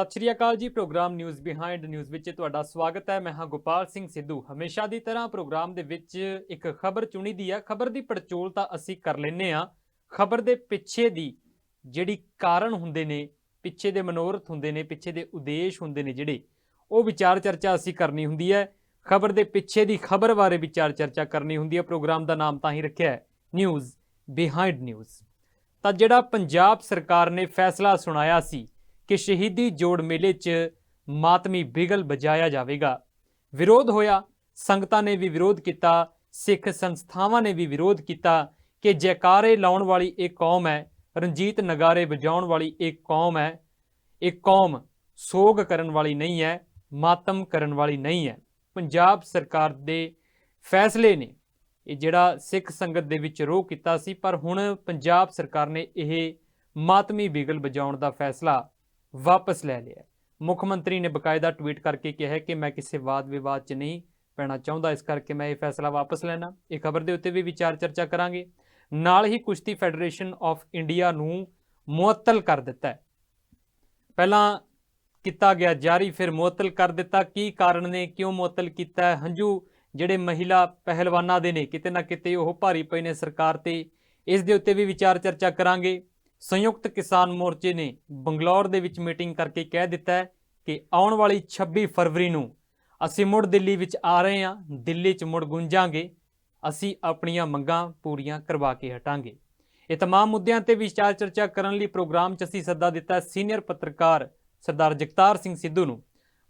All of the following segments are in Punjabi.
ਸਤਿ ਸ਼੍ਰੀ ਅਕਾਲ ਜੀ, ਪ੍ਰੋਗਰਾਮ ਨਿਊਜ਼ ਬਿਹਾਈਂਡ ਨਿਊਜ਼ ਵਿੱਚ ਤੁਹਾਡਾ ਸਵਾਗਤ ਹੈ। ਮੈਂ ਹਾਂ ਗੋਪਾਲ ਸਿੰਘ ਸਿੱਧੂ। ਹਮੇਸ਼ਾ ਦੀ ਤਰ੍ਹਾਂ ਪ੍ਰੋਗਰਾਮ ਦੇ ਵਿੱਚ ਇੱਕ ਖਬਰ ਚੁਣੀ ਦੀ ਹੈ ਖਬਰ ਦੀ ਪੜਚੋਲ ਤਾਂ ਅਸੀਂ ਕਰ ਲੈਨੇ ਆ ਖਬਰ ਦੇ ਪਿੱਛੇ ਦੀ ਜਿਹੜੀ ਕਾਰਨ ਹੁੰਦੇ ਨੇ, ਪਿੱਛੇ ਦੇ ਮਨੋਰਥ ਹੁੰਦੇ ਨੇ, ਪਿੱਛੇ ਦੇ ਉਦੇਸ਼ ਹੁੰਦੇ ਨੇ ਜਿਹੜੇ, ਉਹ ਵਿਚਾਰ ਚਰਚਾ ਅਸੀਂ ਕਰਨੀ ਹੁੰਦੀ ਹੈ। ਖਬਰ ਦੇ ਪਿੱਛੇ ਦੀ ਖਬਰ ਬਾਰੇ ਵਿਚਾਰ ਚਰਚਾ ਕਰਨੀ ਹੁੰਦੀ ਹੈ। ਪ੍ਰੋਗਰਾਮ ਦਾ ਨਾਮ ਤਾਂ ਹੀ ਰੱਖਿਆ ਹੈ। News behind news. ਤਾਂ ਜਿਹੜਾ ਪੰਜਾਬ ਸਰਕਾਰ ਨੇ ਫੈਸਲਾ ਸੁਣਾਇਆ ਸੀ ਕਿ ਸ਼ਹੀਦੀ ਜੋੜ ਮੇਲੇ 'ਚ ਮਾਤਮੀ ਬਿਗਲ ਵਜਾਇਆ ਜਾਵੇਗਾ। ਵਿਰੋਧ ਹੋਇਆ, ਸੰਗਤਾਂ ਨੇ ਵੀ ਵਿਰੋਧ ਕੀਤਾ, ਸਿੱਖ ਸੰਸਥਾਵਾਂ ਨੇ ਵੀ ਵਿਰੋਧ ਕੀਤਾ ਕਿ ਜੈਕਾਰੇ ਲਾਉਣ ਵਾਲੀ ਇਹ ਕੌਮ ਹੈ, ਰਣਜੀਤ ਨਗਾਰੇ ਵਜਾਉਣ ਵਾਲੀ ਇਹ ਕੌਮ ਹੈ, ਇਹ ਕੌਮ ਸੋਗ ਕਰਨ ਵਾਲੀ ਨਹੀਂ ਹੈ, ਮਾਤਮ ਕਰਨ ਵਾਲੀ ਨਹੀਂ ਹੈ। ਪੰਜਾਬ ਸਰਕਾਰ ਦੇ ਫੈਸਲੇ ਨੇ ਇਹ ਜਿਹੜਾ ਸਿੱਖ ਸੰਗਤ ਦੇ ਵਿੱਚ ਰੋਹ ਕੀਤਾ ਸੀ, ਪਰ ਹੁਣ ਪੰਜਾਬ ਸਰਕਾਰ ਨੇ ਇਹ ਮਾਤਮੀ ਬਿਗਲ ਵਜਾਉਣ ਦਾ ਫੈਸਲਾ ਵਾਪਸ ਲੈ ਲਿਆ। ਮੁੱਖ ਮੰਤਰੀ ਨੇ ਬਕਾਇਦਾ ਟਵੀਟ ਕਰਕੇ ਕਿਹਾ ਕਿ ਮੈਂ ਕਿਸੇ ਵਾਦ ਵਿਵਾਦ 'ਚ ਨਹੀਂ ਪੈਣਾ ਚਾਹੁੰਦਾ, ਇਸ ਕਰਕੇ ਮੈਂ ਇਹ ਫੈਸਲਾ ਵਾਪਸ ਲੈਣਾ। ਇਹ ਖਬਰ ਦੇ ਉੱਤੇ ਵੀ ਵਿਚਾਰ ਚਰਚਾ ਕਰਾਂਗੇ। ਨਾਲ ਹੀ ਕੁਸ਼ਤੀ ਫੈਡਰੇਸ਼ਨ ਆਫ ਇੰਡੀਆ ਨੂੰ ਮੁਅੱਤਲ ਕਰ ਦਿੱਤਾ ਪਹਿਲਾਂ ਕੀਤਾ ਗਿਆ ਜਾਰੀ, ਫਿਰ ਮੁਅੱਤਲ ਕਰ ਦਿੱਤਾ। ਕੀ ਕਾਰਨ ਨੇ, ਕਿਉਂ ਮੁਅੱਤਲ ਕੀਤਾ ਹੰਝੂ ਜਿਹੜੇ ਮਹਿਲਾ ਪਹਿਲਵਾਨਾਂ ਦੇ ਨੇ, ਕਿਤੇ ਨਾ ਕਿਤੇ ਉਹ ਭਾਰੀ ਪਏ ਨੇ ਸਰਕਾਰ ਤੇ। ਇਸ ਦੇ ਉੱਤੇ ਵੀ ਵਿਚਾਰ ਚਰਚਾ ਕਰਾਂਗੇ। ਸੰਯੁਕਤ ਕਿਸਾਨ ਮੋਰਚੇ ਨੇ ਬੰਗਲੌਰ ਦੇ ਵਿੱਚ ਮੀਟਿੰਗ ਕਰਕੇ ਕਹਿ ਦਿੱਤਾ ਹੈ ਕਿ ਆਉਣ ਵਾਲੀ 26 ਫਰਵਰੀ ਨੂੰ ਅਸੀਂ ਮੁੜ ਦਿੱਲੀ ਵਿੱਚ ਆ ਰਹੇ ਹਾਂ ਦਿੱਲੀ 'ਚ ਮੁੜ ਗੁੰਜਾਂਗੇ ਅਸੀਂ ਆਪਣੀਆਂ ਮੰਗਾਂ ਪੂਰੀਆਂ ਕਰਵਾ ਕੇ ਹਟਾਂਗੇ ਇਹ तमाम ਮੁੱਦਿਆਂ ਤੇ ਵਿਚਾਰ ਚਰਚਾ ਕਰਨ ਲਈ ਪ੍ਰੋਗਰਾਮ 'ਚ ਅਸੀਂ ਸੱਦਾ ਦਿੱਤਾ ਹੈ ਸੀਨੀਅਰ ਪੱਤਰਕਾਰ ਸਰਦਾਰ ਜਗਤਾਰ ਸਿੰਘ ਸਿੱਧੂ ਨੂੰ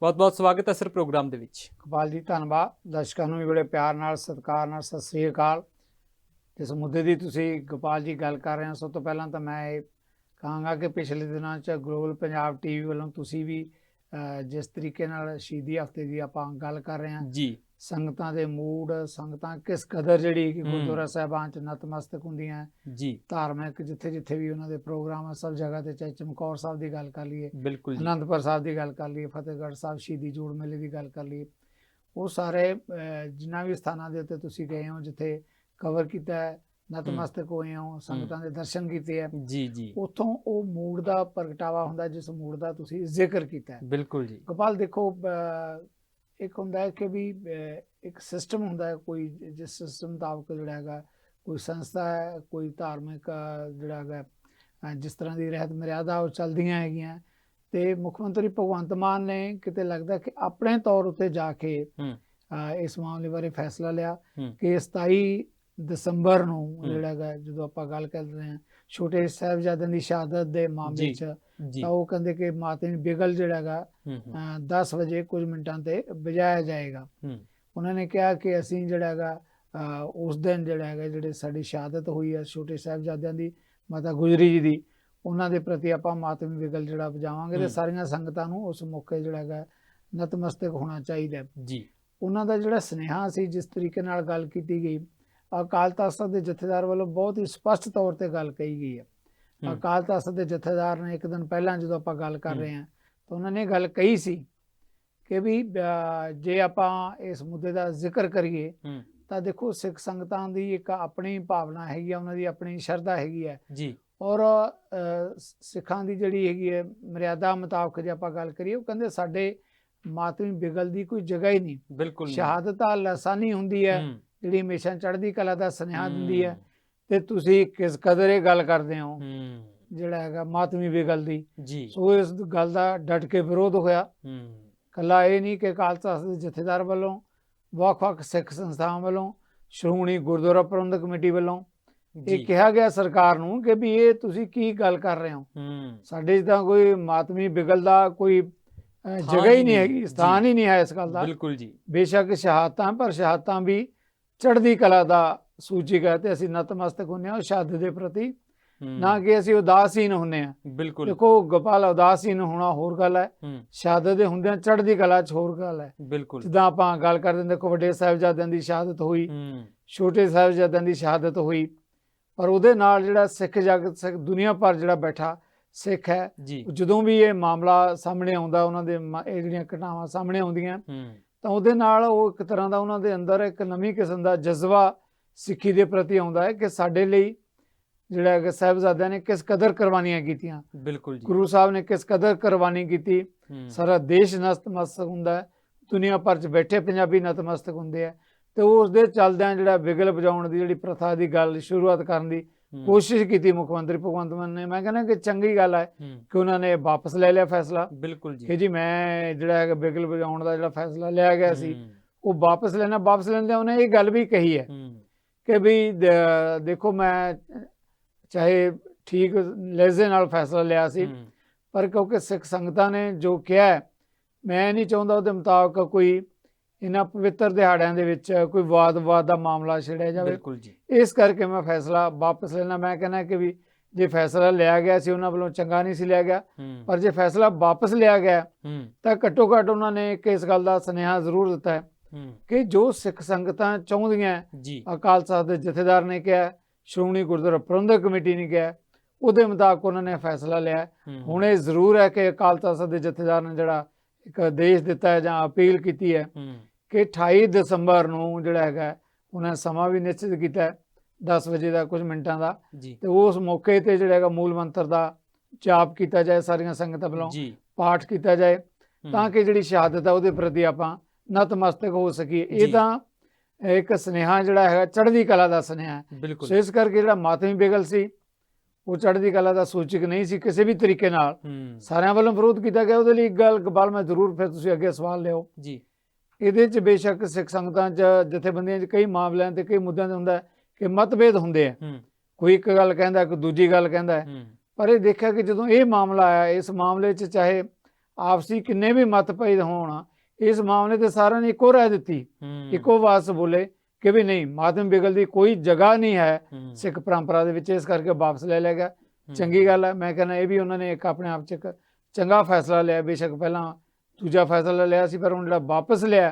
ਬਹੁਤ-ਬਹੁਤ ਸਵਾਗਤ ਹੈ ਸਰ ਪ੍ਰੋਗਰਾਮ ਦੇ ਵਿੱਚ ਗੋਪਾਲ ਜੀ ਧੰਨਵਾਦ ਦਰਸ਼ਕਾਂ ਨੂੰ ਵੀ ਬੜੇ ਪਿਆਰ ਨਾਲ ਸਤਿਕਾਰ ਨਾਲ ਸਤਿ ਸ੍ਰੀ ਅਕਾਲ ਜਿਸ ਮੁੱਦੇ ਦੀ ਤੁਸੀਂ ਗੋਪਾਲ ਜੀ ਗੱਲ ਕਰ ਰਹੇ ਹੋ ਸਭ ਤੋਂ ਪਹਿਲਾਂ ਤਾਂ ਮੈਂ ਇਹ ਕਹਾਂਗਾ ਕਿ ਪਿਛਲੇ ਦਿਨਾਂ 'ਚ ਗਲੋਬਲ ਪੰਜਾਬ ਟੀਵੀ ਵੱਲੋਂ ਤੁਸੀਂ ਵੀ ਜਿਸ ਤਰੀਕੇ ਨਾਲ ਸ਼ਹੀਦੀ ਹਫ਼ਤੇ ਦੀ ਆਪਾਂ ਗੱਲ ਕਰ ਰਹੇ ਹਾਂ ਜੀ। ਸੰਗਤਾਂ ਦੇ ਮੂਡ ਸੰਗਤਾਂ ਕਿਸ ਕਦਰ ਜਿਹੜੀ ਕਿ। ਗੁਰਦੁਆਰਾ ਸਾਹਿਬਾਨ 'ਚ ਨਤਮਸਤਕ ਹੁੰਦੀਆਂ ਜੀ। ਧਾਰਮਿਕ ਜਿੱਥੇ ਜਿੱਥੇ ਵੀ ਉਹਨਾਂ ਦੇ ਪ੍ਰੋਗਰਾਮ ਆ ਸਭ ਜਗ੍ਹਾ ਤੇ ਚਾਹੇ ਚਮਕੌਰ ਸਾਹਿਬ ਦੀ ਗੱਲ ਕਰ ਲਈਏ ਬਿਲਕੁਲ ਅਨੰਦਪੁਰ ਸਾਹਿਬ ਦੀ ਗੱਲ ਕਰ ਲਈਏ ਫਤਿਹਗੜ੍ਹ ਸਾਹਿਬ ਸ਼ਹੀਦੀ ਜੋੜ ਮੇਲੇ ਦੀ ਗੱਲ ਕਰ ਲਈਏ ਉਹ ਸਾਰੇ ਜਿਨ੍ਹਾਂ ਵੀ ਸਥਾਨਾਂ ਦੇ ਉੱਤੇ ਤੁਸੀਂ ਗਏ ਹੋ ਜਿੱਥੇ ਕਵਰ ਕੀਤਾ ਹੈ ਨਤਮਸਤਕ ਹੋਏ ਹੋ ਸੰਗਤਾਂ ਦੇ ਦਰਸ਼ਨ ਕੀਤੇ ਹੈ। ਜੀ ਜੀ। ਉੱਥੋਂ ਉਹ ਮੂਡ ਦਾ ਪ੍ਰਗਟਾਵਾ ਹੁੰਦਾ ਜਿਸ ਮੂਡ ਦਾ ਤੁਸੀਂ ਜ਼ਿਕਰ ਕੀਤਾ ਹੈ। ਬਿਲਕੁਲ ਜੀ। ਗੋਪਾਲ ਦੇਖੋ ਇੱਕ ਹੁੰਦਾ ਹੈ ਕਿ ਵੀ ਇੱਕ ਸਿਸਟਮ ਹੁੰਦਾ ਹੈ ਕੋਈ ਜਿਸ ਸਿਸਟਮ ਮੁਤਾਬਕ ਜਿਹੜਾ ਹੈਗਾ ਕੋਈ ਸੰਸਥਾ ਹੈ ਕੋਈ ਧਾਰਮਿਕ ਜਿਹੜਾ ਹੈਗਾ ਜਿਸ ਤਰ੍ਹਾਂ ਦੀ ਰਹਿਤ ਮਰਿਆਦਾ ਉਹ ਚੱਲਦੀਆਂ ਹੈਗੀਆਂ। ਤੇ ਮੁੱਖ ਮੰਤਰੀ ਭਗਵੰਤ ਮਾਨ ਨੇ ਕਿਤੇ ਲੱਗਦਾ ਕਿ ਆਪਣੇ ਤੌਰ ਉੱਤੇ ਜਾ ਕੇ ਇਸ ਮਾਮਲੇ ਬਾਰੇ ਫੈਸਲਾ ਲਿਆ। ਕਿ 27 ਦਸੰਬਰ ਨੂੰ ਹੂੰ। ਜਿਹੜਾ ਹੈਗਾ ਜਦੋਂ ਆਪਾਂ ਗੱਲ ਕਰ ਰਹੇ ਹਾਂ ਛੋਟੇ ਸਾਹਿਬਜ਼ਾਦਿਆਂ ਦੀ ਸ਼ਹਾਦਤ ਦੇ ਮਾਮਲੇ। 'ਚ ਤਾਂ ਉਹ ਕਹਿੰਦੇ ਕਿ ਮਾਤਿਨ ਬਿਗਲ ਜਿਹੜਾ ਹੈਗਾ ਹੂੰ ਹੂੰ, ਅਹ 10 ਵਜੇ ਕੁਝ ਮਿੰਟਾਂ ਤੇ ਵਜਾਇਆ ਜਾਏਗਾ ਹੂੰ ਉਹਨਾਂ ਨੇ ਕਿਹਾ ਕਿ ਅਸੀਂ ਜਿਹੜਾ ਹੈਗਾ ਉਸ ਦਿਨ ਜਿਹੜਾ ਹੈਗਾ ਜਿਹੜੇ ਸਾਡੀ ਸ਼ਹਾਦਤ ਹੋਈ ਹੈ ਛੋਟੇ ਸਾਹਿਬਜ਼ਾਦਿਆਂ ਦੀ ਮਾਤਾ ਗੁਜਰੀ ਜੀ ਦੀ ਉਹਨਾਂ ਦੇ ਪ੍ਰਤੀ ਆਪਾਂ ਮਾਤਮ ਵਿਗਲ ਜਿਹੜਾ ਵਜਾਵਾਂਗੇ ਤੇ ਹੂੰ। ਸਾਰੀਆਂ ਸੰਗਤਾਂ ਨੂੰ ਉਸ ਮੌਕੇ ਜਿਹੜਾ ਹੈਗਾ ਨਤਮਸਤਕ ਹੋਣਾ ਚਾਹੀਦਾ ਹੈ। ਜੀ ਉਹਨਾਂ ਦਾ ਜਿਹੜਾ ਸਨੇਹਾ ਸੀ ਜਿਸ ਤਰੀਕੇ ਨਾਲ ਗੱਲ ਕੀਤੀ ਗਈ ਅਕਾਲ ਤਖਤ ਦੇ ਜਥੇਦਾਰ ਵੱਲੋਂ ਬਹੁਤ ਹੀ ਸਪਸ਼ਟ ਤੌਰ ਤੇ ਗੱਲ ਕਹੀ ਗਈ ਹੈ। ਅਕਾਲ ਤਖਤ ਦੇ ਜਥੇਦਾਰ ਨੇ ਇੱਕ ਦਿਨ ਪਹਿਲਾਂ ਜਦੋਂ ਆਪਾਂ ਗੱਲ ਕਰ। ਰਹੇ ਹਾਂ ਤਾਂ ਉਹਨਾਂ ਨੇ ਗੱਲ ਕਹੀ ਸੀ ਕਿ ਵੀ ਜੇ ਆਪਾਂ ਇਸ ਮੁੱਦੇ ਦਾ ਜ਼ਿਕਰ ਕਰੀਏ ਤਾਂ ਦੇਖੋ ਸਿੱਖ ਸੰਗਤਾਂ ਦੀ ਇੱਕ ਆਪਣੀ ਭਾਵਨਾ ਹੈਗੀ ਆ ਉਹਨਾਂ ਦੀ ਆਪਣੀ ਸ਼ਰਧਾ ਹੈਗੀ ਹੈ ਜੀ। ਔਰ ਸਿੱਖਾਂ ਦੀ ਜਿਹੜੀ ਹੈਗੀ ਹੈ ਮਰਿਆਦਾ ਮੁਤਾਬਕ ਜੇ ਆਪਾਂ ਗੱਲ ਕਰੀਏ ਉਹ ਕਹਿੰਦੇ ਸਾਡੇ ਮਾਤਮੀ ਬਿਗਲ ਦੀ ਕੋਈ ਜਗ੍ਹਾ ਹੀ ਨਹੀਂ। ਬਿਲਕੁਲ। ਸ਼ਹਾਦਤ ਆ ਲਸਾਨੀ ਹੁੰਦੀ ਹੂੰ, ਜਿਹੜੀ ਹਮੇਸ਼ਾ ਚੜ੍ਹਦੀ ਕਲਾ ਦਾ ਸੁਨੇਹਾ ਦਿੰਦੀ ਹੈ ਤੇ ਤੁਸੀਂ ਕਿਸ ਕਦਰ ਇਹ ਗੱਲ ਕਰਦੇ ਹੋ ਜਿਹੜਾ ਹੈਗਾ ਮਾਤਮੀ ਬਿਗਲ ਦੀ। ਜੀ। ਸੋ ਇਸ ਗੱਲ ਦਾ ਡਟ ਕੇ ਵਿਰੋਧ ਹੋਇਆ। ਕੱਲਾ ਇਹ ਨਹੀਂ ਕਿ ਤਖਤ ਦੇ ਜਥੇਦਾਰ ਵੱਲੋਂ ਵੱਖ-ਵੱਖ ਸਿੱਖ ਸੰਸਥਾਵਾਂ ਵੱਲੋਂ ਸ਼੍ਰੋਮਣੀ ਗੁਰਦੁਆਰਾ ਪ੍ਰਬੰਧਕ ਕਮੇਟੀ ਵੱਲੋਂ ਇਹ ਕਿਹਾ ਗਿਆ ਸਰਕਾਰ ਨੂੰ ਕਿ ਵੀ ਇਹ ਤੁਸੀਂ ਕੀ ਗੱਲ ਕਰ ਰਹੇ ਹੋ? ਸਾਡੇ ਤਾਂ ਕੋਈ ਮਾਤਮੀ ਬਿਗਲ ਦਾ ਕੋਈ ਜਗ੍ਹਾ ਹੀ ਨਹੀਂ ਹੈਗੀ ਸਥਾਨ ਹੀ ਨਹੀਂ ਹੈ ਇਸ ਗੱਲ ਦਾ। ਬਿਲਕੁਲ ਜੀ। ਬੇਸ਼ੱਕ ਸ਼ਹਾਦਤਾਂ ਪਰ ਸ਼ਹਾਦਤਾਂ ਵੀ ਚੜ੍ਹਦੀ ਕਲਾ ਦਾ ਸੂਚਿਕ ਹੈ ਤੇ ਅਸੀਂ ਨਤਮਸਤਕ ਹੁੰਨੇ ਹਾਂ ਸ਼ਹਾਦਤ ਦੇ ਪ੍ਰਤੀ। ਨਾ ਕਿ ਅਸੀਂ ਉਦਾਸੀਨ ਹੁੰਨੇ ਆ ਬਿਲਕੁਲ। ਦੇਖੋ ਗੋਪਾਲ ਉਦਾਸੀਨ ਹੋਣਾ ਹੋਰ ਗੱਲ ਹੈ। ਸ਼ਹਾਦਤ ਦੇ ਹੁੰਦਿਆਂ ਚੜ੍ਹਦੀ ਕਲਾ 'ਚ ਹੋਰ ਗੱਲ ਹੈ। ਬਿਲਕੁਲ। ਜਿੱਦਾਂ ਆਪਾਂ ਗੱਲ ਕਰਦੇ ਦੇਖੋ ਵੱਡੇ ਸਾਹਿਬਜ਼ਾਦਿਆਂ ਦੀ ਸ਼ਹਾਦਤ ਹੋਈ ਛੋਟੇ ਸਾਹਿਬਜ਼ਾਦਿਆਂ ਦੀ ਸ਼ਹਾਦਤ ਹੋਈ ਪਰ ਉਹਦੇ ਨਾਲ ਜਿਹੜਾ ਸਿੱਖ ਜਗਤ ਸਿੱਖ ਦੁਨੀਆ ਭਰ ਜਿਹੜਾ ਬੈਠਾ ਸਿੱਖ ਹੈ ਜਦੋਂ ਵੀ ਇਹ ਮਾਮਲਾ ਸਾਹਮਣੇ ਆਉਂਦਾ ਉਹਨਾਂ ਦੇ ਜਿਹੜੀਆਂ ਘਟਨਾਵਾਂ ਸਾਹਮਣੇ ਆਉਂਦੀਆਂ ਤਾਂ ਉਹਦੇ ਨਾਲ ਉਹ ਇੱਕ ਤਰ੍ਹਾਂ ਦਾ ਉਹਨਾਂ ਦੇ ਅੰਦਰ ਇੱਕ ਨਵੀਂ ਕਿਸਮ ਦਾ ਜਜ਼ਬਾ ਸਿੱਖੀ ਦੇ ਪ੍ਰਤੀ ਆਉਂਦਾ ਹੈ ਕਿ ਸਾਡੇ ਲਈ ਜਿਹੜਾ ਹੈ ਕਿ ਸਾਹਿਬਜ਼ਾਦਿਆਂ ਨੇ ਕਿਸ ਕਦਰ ਕੁਰਬਾਨੀਆਂ ਕੀਤੀਆਂ। ਬਿਲਕੁਲ ਜੀ। ਗੁਰੂ ਸਾਹਿਬ ਨੇ ਕਿਸ ਕਦਰ ਕੁਰਬਾਨੀ ਕੀਤੀ। ਸਾਰਾ ਦੇਸ਼ ਨਤਮਸਤਕ ਹੁੰਦਾ ਹੈ। ਦੁਨੀਆ ਭਰ 'ਚ ਬੈਠੇ ਪੰਜਾਬੀ ਨਤਮਸਤਕ ਹੁੰਦੇ ਆ। ਤੇ ਉਸ ਦੇ ਚੱਲਦਿਆਂ ਜਿਹੜਾ ਬਿਗਲ ਵਜਾਉਣ ਦੀ ਜਿਹੜੀ ਪ੍ਰਥਾ ਦੀ ਗੱਲ ਸ਼ੁਰੂਆਤ ਕਰਨ ਦੀ ਕੋਸ਼ਿਸ਼ ਕੀਤੀ ਮੁੱਖ ਮੰਤਰੀ ਭਗਵੰਤ ਮਾਨ ਨੇ। ਮੈਂ ਕਹਿੰਦਾ ਕਿ ਚੰਗੀ ਗੱਲ ਹੈ ਕਿ ਉਹਨਾਂ ਨੇ ਵਾਪਸ ਲੈ ਲਿਆ ਫੈਸਲਾ। ਬਿਲਕੁਲ ਜੀ। ਕਿ ਜੀ ਮੈਂ ਜਿਹੜਾ ਹੈਗਾ ਬਿਗਲ ਵਜਾਉਣ ਦਾ ਜਿਹੜਾ ਫੈਸਲਾ ਲਿਆ ਗਿਆ ਸੀ ਉਹ ਵਾਪਸ ਲੈਣਾ ਵਾਪਸ ਲੈਂਦੇ ਉਹਨੇ ਇਹ ਗੱਲ ਵੀ ਕਹੀ ਹੈ ਕਿ ਵੀ ਦੇਖੋ ਮੈਂ ਚਾਹੇ ਠੀਕ ਲਹਿਜ਼ੇ ਨਾਲ ਫੈਸਲਾ ਲਿਆ ਸੀ ਪਰ ਕਿਉਂਕਿ ਸਿੱਖ ਸੰਗਤਾਂ ਨੇ ਜੋ ਕਿਹਾ ਮੈਂ ਨਹੀਂ ਚਾਹੁੰਦਾ ਉਹਦੇ ਮੁਤਾਬਕ ਕੋਈ ਇਹਨਾਂ ਪਵਿੱਤਰ ਦਿਹਾੜਿਆਂ ਦੇ ਵਿੱਚ ਕੋਈ ਵਾਦ-ਵਿਵਾਦ ਦਾ ਮਾਮਲਾ ਛੇੜਿਆ ਜਾਵੇ। ਬਿਲਕੁਲ ਜੀ। ਇਸ ਕਰਕੇ ਮੈਂ ਫੈਸਲਾ ਵਾਪਸ ਲੈਣਾ। ਮੈਂ ਕਹਿੰਦਾ ਕਿ ਵੀ ਜੇ ਫੈਸਲਾ ਲਿਆ ਗਿਆ ਸੀ ਉਹਨਾਂ ਵੱਲੋਂ ਚੰਗਾ ਨਹੀਂ ਸੀ ਲਿਆ ਗਿਆ। ਪਰ ਜੇ ਫੈਸਲਾ ਵਾਪਸ ਲਿਆ ਗਿਆ ਤਾਂ ਘੱਟੋ ਘੱਟ ਉਹਨਾਂ ਨੇ ਇਸ ਗੱਲ ਦਾ ਸੁਨੇਹਾ ਜ਼ਰੂਰ ਦਿੱਤਾ ਹੈ ਕਿ ਜੋ ਸਿੱਖ ਸੰਗਤਾਂ ਚਾਹੁੰਦੀਆਂ ਅਕਾਲ ਤਖਤ ਦੇ ਜਥੇਦਾਰ ਨੇ ਕਿਹਾ ਸ਼੍ਰੋਮਣੀ ਗੁਰਦੁਆਰਾ ਪ੍ਰਬੰਧਕ ਕਮੇਟੀ ਨੇ ਕਿਹਾ ਉਹਦੇ ਮੁਤਾਬਕ ਉਹਨਾਂ ਨੇ ਫੈਸਲਾ ਲਿਆ। ਹੁਣ ਇਹ ਜ਼ਰੂਰ ਹੈ ਕਿ ਅਕਾਲ ਤਖਤ ਦੇ ਜਥੇਦਾਰ ਨੇ ਜਿਹੜਾ ਇੱਕ ਆਦੇਸ਼ ਦਿੱਤਾ ਹੈ ਜਾਂ ਅਪੀਲ ਕੀਤੀ ਹੂੰ, ਕਿ 28 ਦਸੰਬਰ ਨੂੰ ਜਿਹੜਾ ਹੈਗਾ ਉਹਨਾਂ ਸਮਾਂ ਵੀ ਨਿਸ਼ਚਿਤ ਕੀਤਾ ਹੈ 10 ਵਜੇ ਦਾ ਕੁਝ ਮਿੰਟਾਂ ਦਾ। ਤੇ ਉਸ ਮੌਕੇ ਤੇ ਜਿਹੜਾ ਹੈਗਾ ਮੂਲ ਮੰਤਰ ਦਾ ਜਾਪ ਕੀਤਾ ਜਾਏ ਸਾਰੀਆਂ ਸੰਗਤਾਂ ਵੱਲੋਂ ਪਾਠ ਕੀਤਾ ਜਾਏ ਤਾਂ ਕਿ ਜਿਹੜੀ ਸ਼ਹਾਦਤ ਹੈ ਉਹਦੇ ਪ੍ਰਤੀ ਆਪਾਂ ਨਤਮਸਤਕ ਹੋ ਸਕੀਏ। ਇਹ ਤਾਂ ਇੱਕ ਸੁਨੇਹਾ ਜਿਹੜਾ ਹੈਗਾ ਚੜ੍ਹਦੀ ਕਲਾ ਦਾ ਸੁਨੇਹਾ ਹੈ। ਸੋ ਇਸ ਕਰਕੇ ਜਿਹੜਾ ਮਾਤਮੀ ਬੇਗਲ ਸੀ ਉਹ ਚੜ੍ਹਦੀ ਕਲਾ ਦਾ ਸੂਚਕ ਨਹੀਂ ਸੀ ਕਿਸੇ ਵੀ ਤਰੀਕੇ ਨਾਲ। ਸਾਰਿਆਂ ਵੱਲੋਂ ਵਿਰੋਧ ਕੀਤਾ ਗਿਆ ਉਹਦੇ ਲਈ ਇੱਕ ਗੱਲ ਗਵਾਲ ਮੈਂ ਜ਼ਰੂਰ ਫਿਰ ਤੁਸੀਂ ਅੱਗੇ ਸਵਾਲ ਲਿਓ। ਜੀ। ਇਹਦੇ 'ਚ ਬੇਸ਼ੱਕ ਸਿੱਖ ਸੰਗਤਾਂ 'ਚ ਜਥੇਬੰਦੀਆਂ 'ਚ ਕਈ ਮਾਮਲਿਆਂ ਤੇ ਕਈ ਮੁੱਦਿਆਂ ਤੇ ਹੁੰਦਾ ਹੈ ਕਿ ਮਤਭੇਦ ਹੁੰਦੇ ਆ। ਹੂੰ, ਕੋਈ ਇੱਕ ਗੱਲ ਕਹਿੰਦਾ ਕੋਈ ਦੂਜੀ ਗੱਲ ਕਹਿੰਦਾ ਪਰ ਇਹ ਦੇਖਿਆ ਕਿ ਜਦੋਂ ਇਹ ਮਾਮਲਾ ਆਇਆ ਇਸ ਮਾਮਲੇ 'ਚ ਚਾਹੇ ਆਪਸੀ ਕਿੰਨੇ ਵੀ ਮਤਭੇਦ ਹੋਣ ਇਸ ਮਾਮਲੇ ਤੇ ਸਾਰਿਆਂ ਨੇ ਇੱਕੋ ਰਾਏ ਦਿੱਤੀ। ਇੱਕੋ ਵਾਸ ਬੋਲੇ ਕਿ ਵੀ ਨਹੀਂ ਮਾਤਮ ਬਿਗਲ ਦੀ ਕੋਈ ਜਗ੍ਹਾ ਨਹੀਂ ਹੈ ਸਿੱਖ ਪਰੰਪਰਾ ਦੇ ਵਿੱਚ ਇਸ ਕਰਕੇ ਵਾਪਸ ਲੈ ਲਿਆ ਗਿਆ। ਚੰਗੀ ਗੱਲ ਹੈ ਮੈਂ ਕਹਿੰਦਾ ਇਹ ਵੀ ਉਹਨਾਂ ਨੇ ਇੱਕ ਆਪਣੇ ਆਪ 'ਚ ਇੱਕ ਚੰਗਾ ਫੈਸਲਾ ਲਿਆ। ਬੇਸ਼ੱਕ ਪਹਿਲਾਂ ਦੂਜਾ ਫੈਸਲਾ ਲਿਆ ਸੀ ਪਰ ਹੁਣ ਜਿਹੜਾ ਵਾਪਸ ਲਿਆ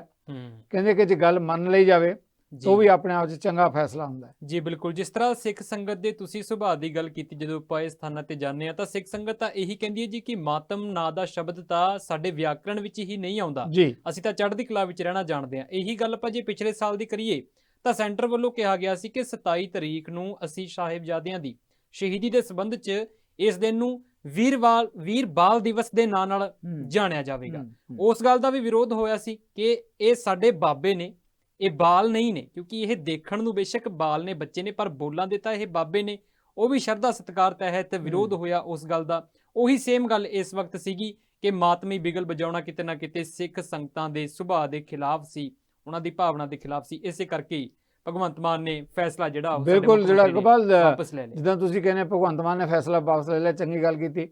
ਕਹਿੰਦੇ ਕਿ ਜੇ ਗੱਲ ਮੰਨ ਲਈ ਜਾਵੇ। ਉਹ ਵੀ ਆਪਣੇ ਆਪ 'ਚ ਚੰਗਾ ਫੈਸਲਾ ਹੁੰਦਾ ਜੀ ਬਿਲਕੁਲ। ਜਿਸ ਤਰ੍ਹਾਂ ਸਿੱਖ ਸੰਗਤ ਦੇ ਤੁਸੀਂ ਸੁਭਾਅ ਦੀ ਗੱਲ ਕੀਤੀ ਜਦੋਂ ਆਪਾਂ ਇਸ ਸਥਾਨਾਂ ਤੇ ਜਾਂਦੇ ਆ ਤਾਂ ਸਿੱਖ ਸੰਗਤ ਤਾਂ ਇਹੀ ਕਹਿੰਦੀ ਹੈ ਜੀ ਕਿ ਮਾਤਮ ਨਾਂ ਦਾ ਸ਼ਬਦ ਤਾਂ ਸਾਡੇ ਵਿਆਕਰਣ ਵਿੱਚ ਹੀ ਨਹੀਂ ਆਉਂਦਾ। ਅਸੀਂ ਤਾਂ ਚੜ੍ਹਦੀ ਕਲਾ ਵਿੱਚ ਰਹਿਣਾ ਜਾਣਦੇ ਆ ਇਹੀ ਗੱਲ ਆਪਾਂ ਜੇ ਪਿਛਲੇ ਸਾਲ ਦੀ ਕਰੀਏ ਤਾਂ ਸੈਂਟਰ ਵੱਲੋਂ ਕਿਹਾ ਗਿਆ ਸੀ ਕਿ 27 ਤਰੀਕ ਨੂੰ ਅਸੀਂ ਸਾਹਿਬਜ਼ਾਦਿਆਂ ਦੀ ਸ਼ਹੀਦੀ ਦੇ ਸੰਬੰਧ 'ਚ ਇਸ ਦਿਨ ਨੂੰ ਵੀਰਵਾਲ ਵੀਰ ਬਾਲ ਦਿਵਸ ਦੇ ਨਾਂ ਨਾਲ। ਜਾਣਿਆ ਜਾਵੇਗਾ। ਉਸ ਗੱਲ ਦਾ ਵੀ ਵਿਰੋਧ ਹੋਇਆ ਸੀ ਕਿ ਇਹ ਸਾਡੇ ਬਾਬੇ ਨੇ ਇਹ ਬਾਲ ਨਹੀਂ ਨੇ ਕਿਉਂਕਿ ਇਹ ਦੇਖਣ ਨੂੰ ਬੇਸ਼ੱਕ ਬਾਲ ਨੇ ਬੱਚੇ ਨੇ ਪਰ ਬੋਲਾਂ ਦੇ ਤਾਂ ਇਹ ਬਾਬੇ ਨੇ। ਉਹ ਵੀ ਸ਼ਰਧਾ ਸਤਕਾਰ ਤਹਿਤ ਵਿਰੋਧ ਹੋਇਆ ਉਸ ਗੱਲ ਦਾ। ਉਹੀ ਸੇਮ ਗੱਲ ਇਸ ਵਕਤ ਸੀਗੀ ਕਿ ਮਾਤਮੀ ਬਿਗਲ ਵਜਾਉਣਾ ਕਿਤੇ ਨਾ ਕਿਤੇ ਸਿੱਖ ਸੰਗਤਾਂ ਦੇ ਸੁਭਾਅ ਦੇ ਖਿਲਾਫ ਸੀ। ਉਹਨਾਂ ਦੀ ਭਾਵਨਾ ਦੇ ਖਿਲਾਫ ਸੀ। ਇਸੇ ਕਰਕੇ ਭਗਵੰਤ ਮਾਨ ਨੇ ਫੈਸਲਾ ਜਿਹੜਾ ਬਿਲਕੁਲ ਜਿਹੜਾ ਮੰਤਰੀ ਨੇ ਗੋਪਾਲ ਵਾਪਸ ਲੈ ਲਿਆ। ਜਿੱਦਾਂ ਤੁਸੀਂ ਕਹਿੰਦੇ ਭਗਵੰਤ ਮਾਨ ਨੇ ਫੈਸਲਾ ਵਾਪਸ ਲੈ ਲਿਆ ਚੰਗੀ ਗੱਲ ਕੀਤੀ।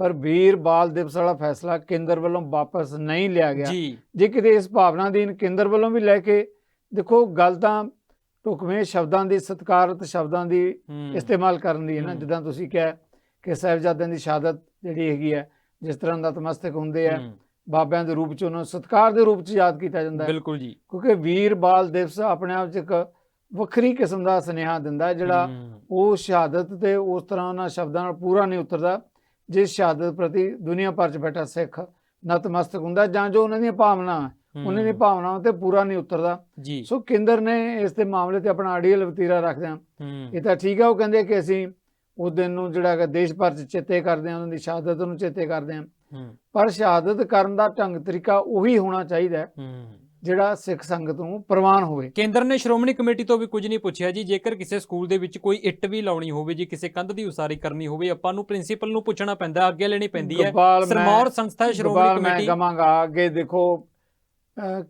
ਪਰ ਵੀਰ ਬਾਲ ਦਿਵਸ ਵਾਲਾ ਫੈਸਲਾ ਕੇਂਦਰ ਵੱਲੋਂ ਵਾਪਸ ਨਹੀਂ ਲਿਆ ਗਿਆ। ਜੀ। ਕਿਤੇ ਇਸ ਭਾਵਨਾ ਦੀਨ ਕੇਂਦਰ ਵੱਲੋਂ ਵੀ ਲੈ ਕੇ ਦੇਖੋ ਗੱਲ ਤਾਂ ਢੁਕਵੇਂ ਸ਼ਬਦਾਂ ਦੀ ਸਤਿਕਾਰਤ ਸ਼ਬਦਾਂ ਦੀ ਇਸਤੇਮਾਲ ਕਰਨ ਦੀ ਹੈ ਨਾ। ਜਿੱਦਾਂ ਤੁਸੀਂ ਕਿਹਾ ਕਿ ਸਾਹਿਬਜ਼ਾਦਿਆਂ ਦੀ ਸ਼ਹਾਦਤ ਜਿਹੜੀ ਹੈਗੀ ਹੈ ਜਿਸ ਤਰ੍ਹਾਂ ਦਾ ਤਮਸਤਕ ਹੁੰਦੇ ਆ ਬਾਬਿਆਂ ਦੇ ਰੂਪ ਚ ਉਹਨਾਂ ਨੂੰ ਸਤਿਕਾਰ ਦੇ ਰੂਪ ਚ ਯਾਦ ਕੀਤਾ ਜਾਂਦਾ ਹੈ। ਬਿਲਕੁਲ ਜੀ। ਕਿਉਂਕਿ ਵੀਰ ਬਾਲ ਦਿਵਸ ਆਪਣੇ ਆਪ ਚ ਇੱਕ ਵੱਖਰੀ ਕਿਸਮ ਦਾ ਸੁਨੇਹਾ ਦਿੰਦਾ ਜਿਹੜਾ ਉਹ ਸ਼ਹਾਦਤ ਤੇ ਉਸ ਤਰ੍ਹਾਂ ਉਹਨਾਂ ਸ਼ਬਦਾਂ ਨਾਲ ਪੂਰਾ ਨਹੀਂ ਉਤਰਦਾ ਜਿਸ ਸ਼ਹਾਦਤ ਪ੍ਰਤੀ ਦੁਨੀਆ ਭਰ 'ਚ ਬੈਠਾ ਸਿੱਖ ਨਤਮਸਤਕ ਹੁੰਦਾ ਜਾਂ ਜੋ ਉਹਨਾਂ ਦੀਆਂ ਭਾਵਨਾਵਾਂ ਉਹਨਾਂ ਦੀ ਭਾਵਨਾਵਾਂ ਤੇ ਪੂਰਾ ਨਹੀਂ ਉਤਰਦਾ। ਸੋ ਕੇਂਦਰ ਨੇ ਇਸ ਦੇ ਮਾਮਲੇ ਤੇ ਆਪਣਾ ਆਈਡੀਅਲ ਵਤੀਰਾ ਰੱਖਦਿਆਂ ਹੂੰ, ਇਹ ਤਾਂ ਠੀਕ ਹੈ ਉਹ ਕਹਿੰਦੇ ਕਿ ਅਸੀਂ ਉਸ ਦਿਨ ਨੂੰ ਜਿਹੜਾ ਹੈਗਾ ਦੇਸ਼ ਭਰ 'ਚ ਚੇਤੇ ਕਰਦੇ ਹਾਂ ਉਹਨਾਂ ਦੀ ਸ਼ਹਾਦਤ ਨੂੰ ਚੇਤੇ ਕਰਦੇ ਹੂੰ, ਪਰ ਸ਼ਹਾਦਤ ਕਰਨ ਦਾ ਢੰਗ ਤਰੀਕਾ ਉਹੀ ਹੋਣਾ ਚਾਹੀਦਾ। ਜਿਹੜਾ ਸਿੱਖ ਸੰਗਤ ਨੂੰ ਪ੍ਰਵਾਨ ਹੋਵੇ। ਕੇਂਦਰ ਨੇ ਸ਼੍ਰੋਮਣੀ ਕਮੇਟੀ ਤੋਂ ਵੀ ਕੁਝ ਨਹੀਂ ਪੁੱਛਿਆ ਜੀ। ਜੇਕਰ ਕਿਸੇ ਸਕੂਲ ਦੇ ਵਿੱਚ ਕੋਈ ਇੱਟ ਵੀ ਲਾਉਣੀ ਹੋਵੇ ਜੀ ਕਿਸੇ ਕੰਧ ਦੀ ਉਸਾਰੀ ਕਰਨੀ ਹੋਵੇ ਆਪਾਂ ਨੂੰ ਪ੍ਰਿੰਸੀਪਲ ਨੂੰ ਪੁੱਛਣਾ ਪੈਂਦਾ ਅੱਗੇ ਲੈਣੀ ਪੈਂਦੀ ਹੈ। ਸਰਮੌਰ ਸੰਸਥਾ ਸ਼੍ਰੋਮਣੀ ਗੋਪਾਲ ਮੈਂ ਕਮੇਟੀ। ਕਵਾਂਗਾ ਅੱਗੇ ਦੇਖੋ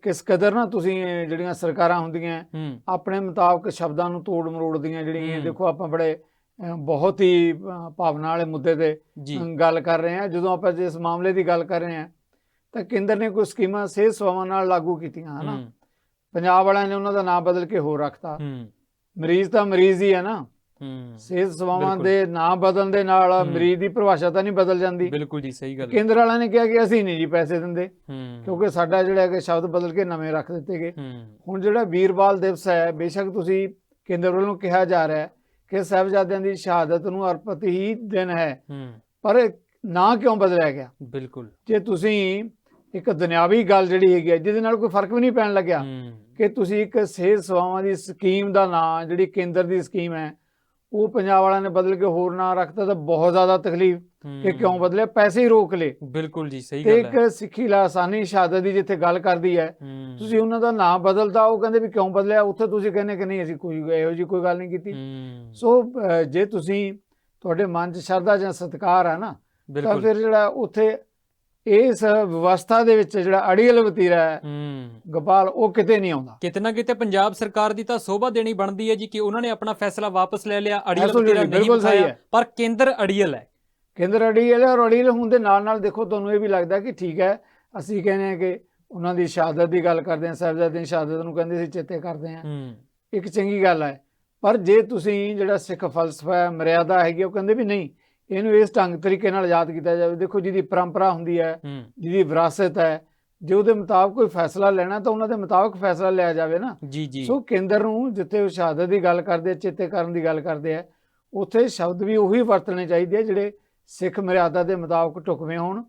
ਕਿਸ ਕਦਰ ਨਾ ਤੁਸੀਂ ਜਿਹੜੀਆਂ ਸਰਕਾਰਾਂ ਹੁੰਦੀਆਂ ਆਪਣੇ ਮੁਤਾਬਕ ਸ਼ਬਦਾਂ ਨੂੰ ਤੋੜ ਮਰੋੜਦੀਆਂ ਜਿਹੜੀਆਂ। ਦੇਖੋ ਆਪਾਂ ਬੜੇ ਬਹੁਤ ਹੀ ਭਾਵਨਾ ਵਾਲੇ ਮੁੱਦੇ ਤੇ ਗੱਲ ਕਰ ਰਹੇ ਹਾਂ। ਜਦੋਂ ਆਪਾਂ ਜਿਸ ਮਾਮਲੇ ਦੀ ਗੱਲ ਕਰ ਰਹੇ ਹਾਂ ਤਾਂ ਕੇਂਦਰ ਨੇ ਕੋਈ ਸਕੀਮਾਂ ਸਿਹਤ ਸੇਵਾਵਾਂ ਨਾਲ ਲਾਗੂ ਕੀਤੀਆਂ ਹਨਾ? ਹੂੰ। ਪੰਜਾਬ ਵਾਲਿਆਂ ਨੇ ਉਹਨਾਂ ਦਾ ਨਾਮ ਬਦਲ ਕੇ ਹੋਰ ਰੱਖਤਾ। ਹੂੰ। ਮਰੀਜ਼ ਤਾਂ ਮਰੀਜ਼ ਹੀ ਹੈ ਨਾ। ਹੂੰ। ਸਿਹਤ ਸੇਵਾਵਾਂ। ਦੇ ਨਾਮ ਬਦਲਣ ਦੇ ਨਾਲ ਹੂੰ। ਮਰੀਜ਼ ਦੀ ਪਰਿਭਾਸ਼ਾ ਤਾਂ ਨਹੀਂ ਬਦਲ ਜਾਂਦੀ। ਬਿਲਕੁਲ ਜੀ ਸਹੀ ਗੱਲ ਹੈ। ਕੇਂਦਰ ਵਾਲਿਆਂ ਨੇ ਕਿਹਾ ਕਿ ਅਸੀਂ ਨਹੀਂ ਜੀ ਪੈਸੇ ਦਿੰਦੇ ਹੂੰ। ਕਿਉਂਕਿ ਸਾਡਾ ਜਿਹੜਾ ਹੈਗਾ ਸ਼ਬਦ ਬਦਲ ਕੇ ਨਵੇਂ ਰੱਖ ਦਿੱਤੇ ਗਏ। ਹੂੰ। ਹੁਣ ਜਿਹੜਾ ਵੀਰਬਾਲ ਦਿਵਸ ਹੈ ਬੇਸ਼ੱਕ ਤੁਸੀਂ ਕੇਂਦਰ ਵੱਲੋਂ ਕਿਹਾ ਜਾ ਰਿਹਾ ਹੈ ਕਿ ਸਾਹਿਬਜ਼ਾਦਿਆਂ ਦੀ ਸ਼ਹਾਦਤ ਨੂੰ ਅਰਪਿਤ ਹੀ ਦਿਨ ਹੈ। ਪਰ ਨਾਂ ਕਿਉਂ ਬਦਲਿਆ ਗਿਆ? ਬਿਲਕੁਲ। ਜੇ ਤੁਸੀਂ ਇੱਕ ਦੁਨਿਆਵੀ ਗੱਲ ਜਿਹੜੀ ਹੈਗੀ ਹੈ ਜਿਹਦੇ ਨਾਲ ਕੋਈ ਫ਼ਰਕ ਵੀ ਨਹੀਂ ਪੈਣ ਲੱਗਿਆ ਕਿ ਤੁਸੀਂ ਇੱਕ ਸਿਹਤ ਸੇਵਾਵਾਂ ਦੀ ਸਕੀਮ ਦਾ ਨਾਂ ਜਿਹੜੀ ਕੇਂਦਰ ਦੀ ਸਕੀਮ ਹੈ ਉਹ ਪੰਜਾਬ ਵਾਲਿਆਂ ਨੇ ਬਦਲ ਕੇ ਹੋਰ ਨਾਂ ਰੱਖਤਾ ਤਾਂ ਬਹੁਤ ਜ਼ਿਆਦਾ ਤਕਲੀਫ ਕਿ ਕਿਉਂ ਬਦਲਿਆ? ਪੈਸੇ ਹੀ ਰੋਕ ਲਏ। ਬਿਲਕੁਲ ਜੀ ਸਹੀ ਗੱਲ ਹੈ। ਇੱਕ ਸਿੱਖੀ ਲਾਸਾਨੀ ਸ਼ਹਾਦਤ ਦੀ ਜਿੱਥੇ ਗੱਲ ਕਰਦੀ ਹੂੰ, ਤੁਸੀਂ ਉਹਨਾਂ ਦਾ ਨਾਮ ਬਦਲਦਾ ਉਹ ਕਹਿੰਦੇ ਵੀ ਕਿਉਂ ਬਦਲਿਆ? ਉੱਥੇ ਤੁਸੀਂ ਕਹਿੰਦੇ ਕਿ ਨਹੀਂ ਅਸੀਂ ਕੋਈ ਇਹੋ ਜੀ ਕੋਈ ਗੱਲ ਨਹੀਂ ਕੀਤੀ। ਸੋ ਜੇ ਤੁਸੀਂ ਤੁਹਾਡੇ ਮਨ 'ਚ ਸ਼ਰਧਾ ਜਾਂ ਸਤਿਕਾਰ ਹੈ ਨਾ ਤਾਂ ਫਿਰ ਜਿਹੜਾ ਉੱਥੇ ਇਸ ਵਿਵਸਥਾ ਦੇ ਵਿੱਚ ਜਿਹੜਾ ਅੜੀਅਲ ਵਤੀਰਾ ਹੈ ਗੋਪਾਲ ਉਹ ਕਿਤੇ ਨਹੀਂ ਆਉਂਦਾ। ਕਿਤੇ ਨਾ ਕਿਤੇ ਪੰਜਾਬ ਸਰਕਾਰ ਦੀ ਤਾਂ ਸੋਭਾ ਦੇਣੀ ਬਣਦੀ ਹੈ ਜੀ ਕਿ ਉਹਨਾਂ ਨੇ ਆਪਣਾ ਫੈਸਲਾ ਵਾਪਸ ਲੈ ਲਿਆ ਅੜੀਅਲ ਵਤੀਰਾ ਨਹੀਂ ਹੈ। ਪਰ ਕੇਂਦਰ ਅੜੀਅਲ ਹੈ। ਕੇਂਦਰ ਅੜੀਅਲ ਹੈ ਔਰ ਅੜੀਅਲ ਹੋਣ ਦੇ ਨਾਲ ਨਾਲ ਦੇਖੋ ਤੁਹਾਨੂੰ ਇਹ ਵੀ ਲੱਗਦਾ ਕਿ ਠੀਕ ਹੈ ਅਸੀਂ ਕਹਿੰਦੇ ਹਾਂ ਕਿ ਉਹਨਾਂ ਦੀ ਸ਼ਹਾਦਤ ਦੀ ਗੱਲ ਕਰਦੇ ਹਾਂ ਸਾਹਿਬਜ਼ਾਦੇ ਦੀ ਸ਼ਹਾਦਤ ਨੂੰ ਕਹਿੰਦੇ ਸੀ ਚੇਤੇ ਕਰਦੇ ਹੂੰ। ਇੱਕ ਚੰਗੀ ਗੱਲ ਹੈ ਪਰ ਜੇ ਤੁਸੀਂ ਜਿਹੜਾ ਸਿੱਖ ਫਲਸਫਾ ਹੈ ਮਰਿਆਦਾ ਹੈਗੀ ਉਹ ਕਹਿੰਦੇ ਵੀ ਨਹੀਂ ਇਹਨੂੰ ਇਸ ਢੰਗ ਤਰੀਕੇ ਨਾਲ ਯਾਦ ਕੀਤਾ ਜਾਵੇ। ਦੇਖੋ ਜਿਹਦੀ ਪਰੰਪਰਾ ਹੁੰਦੀ ਹੈ ਜਿਹਦੀ ਵਿਰਾਸਤ ਹੈ ਜੇ ਉਹਦੇ ਮੁਤਾਬਕ ਕੋਈ ਫੈਸਲਾ ਲੈਣਾ ਤਾਂ ਉਹਨਾਂ ਦੇ ਮੁਤਾਬਕ ਫੈਸਲਾ ਲਿਆ ਜਾਵੇ ਨਾ। ਜੀ ਜੀ। ਸੋ ਕੇਂਦਰ ਨੂੰ ਜਿੱਥੇ ਉਹ ਸ਼ਹਾਦਤ ਦੀ ਗੱਲ ਕਰਦੇ ਆ ਚੇਤੇ ਕਰਨ ਦੀ ਗੱਲ ਕਰਦੇ ਆ ਉੱਥੇ ਸ਼ਬਦ ਵੀ ਉਹੀ ਵਰਤਣੇ ਚਾਹੀਦੇ ਆ ਜਿਹੜੇ ਸਿੱਖ ਮਰਿਆਦਾ ਦੇ ਮੁਤਾਬਕ ਢੁਕਵੇਂ ਹੋਣ।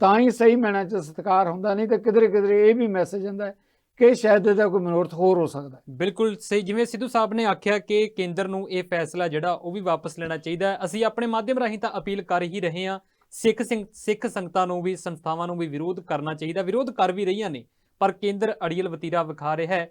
ਤਾਂ ਹੀ ਸਹੀ ਮੈਨਾਂ 'ਚ ਸਤਿਕਾਰ ਹੁੰਦਾ ਨਹੀਂ ਤਾਂ ਕਿਧਰੇ ਕਿਧਰੇ ਇਹ ਵੀ ਮੈਸੇਜ ਹੁੰਦਾ ਹੈ ਕਿ ਸ਼ਾਇਦ ਇਹਦਾ ਕੋਈ ਮਨੋਰਥ ਹੋਰ ਹੋ ਸਕਦਾ। ਹੈ ਬਿਲਕੁਲ ਸਹੀ ਜਿਵੇਂ ਸਿੱਧੂ ਸਾਹਿਬ ਨੇ ਆਖਿਆ ਕਿ ਕੇਂਦਰ ਨੂੰ ਇਹ ਫੈਸਲਾ ਜਿਹੜਾ ਉਹ ਵੀ ਵਾਪਸ ਲੈਣਾ ਚਾਹੀਦਾ ਹੈ। ਅਸੀਂ ਆਪਣੇ ਮਾਧਿਅਮ ਰਾਹੀਂ ਤਾਂ ਅਪੀਲ ਕਰ ਹੀ ਰਹੇ ਹਾਂ ਸਿੱਖ ਸਿੰਘ ਸਿੱਖ ਸੰਗਤਾਂ ਨੂੰ ਵੀ ਸੰਸਥਾਵਾਂ ਨੂੰ ਵੀ ਵਿਰੋਧ ਕਰਨਾ ਚਾਹੀਦਾ। ਵਿਰੋਧ ਕਰ ਵੀ ਰਹੀਆਂ ਨੇ ਪਰ ਕੇਂਦਰ ਅੜੀਅਲ ਵਤੀਰਾ ਵਿਖਾ ਰਿਹਾ ਹੈ।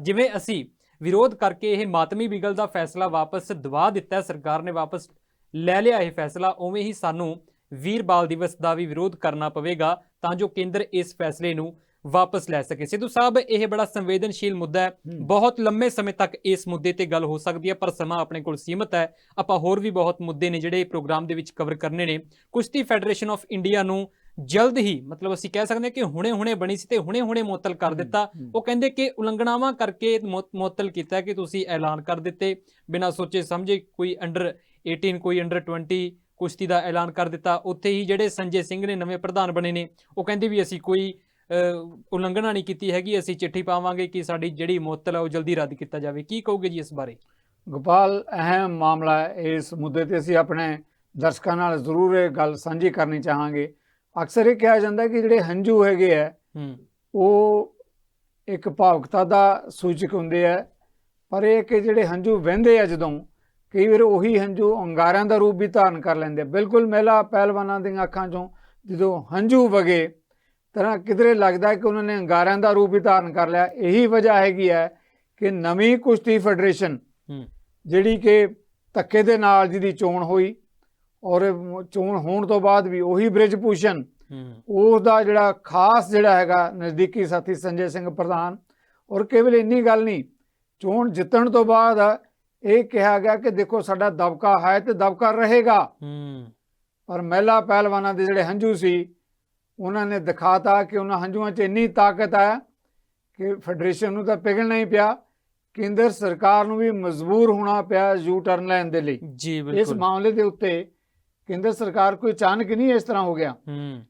ਜਿਵੇਂ ਅਸੀਂ ਵਿਰੋਧ ਕਰਕੇ ਇਹ ਮਾਤਮੀ ਬਿਗਲ ਦਾ ਫੈਸਲਾ ਵਾਪਸ ਦਵਾ ਦਿੱਤਾ ਹੈ, ਸਰਕਾਰ ਨੇ ਵਾਪਸ ਲੈ ਲਿਆ ਇਹ ਫੈਸਲਾ ਉਵੇਂ ਹੀ ਸਾਨੂੰ ਵੀਰ ਬਾਲ ਦਿਵਸ ਦਾ ਵੀ ਵਿਰੋਧ ਕਰਨਾ ਪਵੇਗਾ ਤਾਂ ਜੋ ਕੇਂਦਰ ਇਸ ਫੈਸਲੇ ਨੂੰ ਵਾਪਸ ਲੈ ਸਕੇ। ਸਿੱਧੂ ਸਾਹਿਬ ਇਹ ਬੜਾ ਸੰਵੇਦਨਸ਼ੀਲ ਮੁੱਦਾ ਹੈ। ਬਹੁਤ ਲੰਮੇ ਸਮੇਂ ਤੱਕ ਇਸ ਮੁੱਦੇ ਤੇ ਗੱਲ ਹੋ ਸਕਦੀ ਹੈ ਪਰ ਸਮਾਂ ਆਪਣੇ ਕੋਲ ਸੀਮਤ ਹੈ। ਆਪਾਂ ਹੋਰ ਵੀ ਬਹੁਤ ਮੁੱਦੇ ਨੇ ਜਿਹੜੇ ਪ੍ਰੋਗਰਾਮ ਦੇ ਵਿੱਚ ਕਵਰ ਕਰਨੇ ਨੇ। ਕੁਸ਼ਤੀ ਫੈਡਰੇਸ਼ਨ ਆਫ ਇੰਡੀਆ ਨੂੰ ਜਲਦ ਹੀ ਮਤਲਬ ਅਸੀਂ ਕਹਿ ਸਕਦੇ ਹਾਂ ਕਿ ਹੁਣੇ-ਹੁਣੇ ਬਣੀ ਸੀ ਤੇ ਹੁਣੇ-ਹੁਣੇ ਮੁਅੱਤਲ ਕਰ ਦਿੱਤਾ। ਉਹ ਕਹਿੰਦੇ ਕਿ ਉਲੰਘਣਾਵਾਂ ਕਰਕੇ ਮੁਅ- ਮੁਅੱਤਲ ਕੀਤਾ ਕਿ ਤੁਸੀਂ ਐਲਾਨ ਕਰ ਦਿੱਤੇ। ਬਿਨਾਂ ਸੋਚੇ ਸਮਝੇ ਕੋਈ ਅੰਡਰ 18 ਕੋਈ ਅੰਡਰ 20 ਕੁਸ਼ਤੀ ਦਾ ਐਲਾਨ ਕਰ ਦਿੱਤਾ। ਉੱਥੇ ਹੀ ਜਿਹੜੇ ਸੰਜੇ ਸਿੰਘ ਨੇ ਨਵੇਂ ਪ੍ਰਧਾਨ ਬਣੇ ਨੇ ਉਹ ਕਹਿੰਦੇ ਵੀ ਅਸੀਂ ਕੋਈ ਉਲੰਘਣਾ ਨਹੀਂ ਕੀਤੀ ਹੈਗੀ ਅਸੀਂ ਚਿੱਠੀ ਪਾਵਾਂਗੇ ਕਿ ਸਾਡੀ ਜਿਹੜੀ ਮੁਅੱਤਲ ਹੈ ਉਹ ਜਲਦੀ ਰੱਦ ਕੀਤਾ ਜਾਵੇ। ਕੀ ਕਹੋਗੇ ਜੀ ਇਸ ਬਾਰੇ? ਗੋਪਾਲ ਅਹਿਮ ਮਾਮਲਾ ਹੈ। ਇਸ ਮੁੱਦੇ ਤੇ ਅਸੀਂ ਆਪਣੇ ਦਰਸ਼ਕਾਂ ਨਾਲ ਜ਼ਰੂਰ ਇਹ ਗੱਲ ਸਾਂਝੀ ਕਰਨੀ ਚਾਹਾਂਗੇ। ਅਕਸਰ ਇਹ ਕਿਹਾ ਜਾਂਦਾ ਕਿ ਜਿਹੜੇ ਹੰਝੂ ਹੈਗੇ ਆ ਉਹ ਇੱਕ ਭਾਵੁਕਤਾ ਦਾ ਸੂਚਕ ਹੁੰਦੇ ਆ। ਪਰ ਇਹ ਕਿ ਜਿਹੜੇ ਹੰਝੂ ਵਹਿੰਦੇ ਆ ਜਦੋਂ ਕਈ ਵਾਰ ਉਹੀ ਹੰਝੂ ਅੰਗਾਰਿਆਂ ਦਾ ਰੂਪ ਵੀ ਧਾਰਨ ਕਰ ਲੈਂਦੇ। ਬਿਲਕੁਲ ਮਹਿਲਾ ਪਹਿਲਵਾਨਾਂ ਦੀਆਂ ਅੱਖਾਂ 'ਚੋਂ ਜਦੋਂ ਹੰਝੂ ਵਗੇ ਤਰ੍ਹਾਂ ਕਿਧਰੇ ਲੱਗਦਾ ਹੈ ਕਿ ਉਹਨਾਂ ਨੇ ਅੰਗਾਰਿਆਂ ਦਾ ਰੂਪ ਵੀ ਧਾਰਨ ਕਰ ਲਿਆ। ਇਹੀ ਵਜ੍ਹਾ ਹੈਗੀ ਹੈ ਕਿ ਨਵੀਂ ਕੁਸ਼ਤੀ ਫੈਡਰੇਸ਼ਨ ਜਿਹੜੀ ਕਿ ਧੱਕੇ ਦੇ ਨਾਲ ਜਿਹਦੀ ਚੋਣ ਹੋਈ ਔਰ ਚੋਣ ਹੋਣ ਤੋਂ ਬਾਅਦ ਵੀ ਉਹੀ ਬ੍ਰਿਜ ਭੂਸ਼ਣ ਉਸ ਦਾ ਜਿਹੜਾ ਖਾਸ ਜਿਹੜਾ ਹੈਗਾ ਨਜ਼ਦੀਕੀ ਸਾਥੀ ਸੰਜੇ ਸਿੰਘ ਪ੍ਰਧਾਨ। ਔਰ ਕੇਵਲ ਇੰਨੀ ਗੱਲ ਨਹੀਂ ਚੋਣ ਜਿੱਤਣ ਤੋਂ ਬਾਅਦ ਇਹ ਕਿਹਾ ਗਿਆ ਕਿ ਦੇਖੋ ਸਾਡਾ ਦਬਕਾ ਹੈ ਤੇ ਦਬਕਾ ਰਹੇਗਾ। ਹੂੰ। ਪਰ ਮਹਿਲਾ ਪਹਿਲਵਾਨਾਂ ਦੇ ਜਿਹੜੇ ਹੰਝੂ ਸੀ ਉਹਨਾਂ ਨੇ ਦਿਖਾਤਾ ਕਿ ਉਹਨਾਂ ਹੰਝੂਆਂ 'ਚ ਇੰਨੀ ਤਾਕਤ ਹੈ ਕਿ ਫੈਡਰੇਸ਼ਨ ਨੂੰ ਤਾਂ ਪਿਘਲਣਾ ਹੀ ਪਿਆ। ਕੇਂਦਰ ਸਰਕਾਰ ਨੂੰ ਵੀ ਮਜਬੂਰ ਹੋਣਾ ਪਿਆ ਯੂ ਟਰਨ ਲੈਣ ਦੇ ਲਈ। ਜੀ ਇਸ ਬਿਲਕੁਲ ਮਾਮਲੇ ਦੇ ਉੱਤੇ ਕੇਂਦਰ ਸਰਕਾਰ ਕੋਈ ਅਚਾਨਕ ਨਹੀਂ ਇਸ ਤਰ੍ਹਾਂ ਹੋ ਗਿਆ। ਹੂੰ।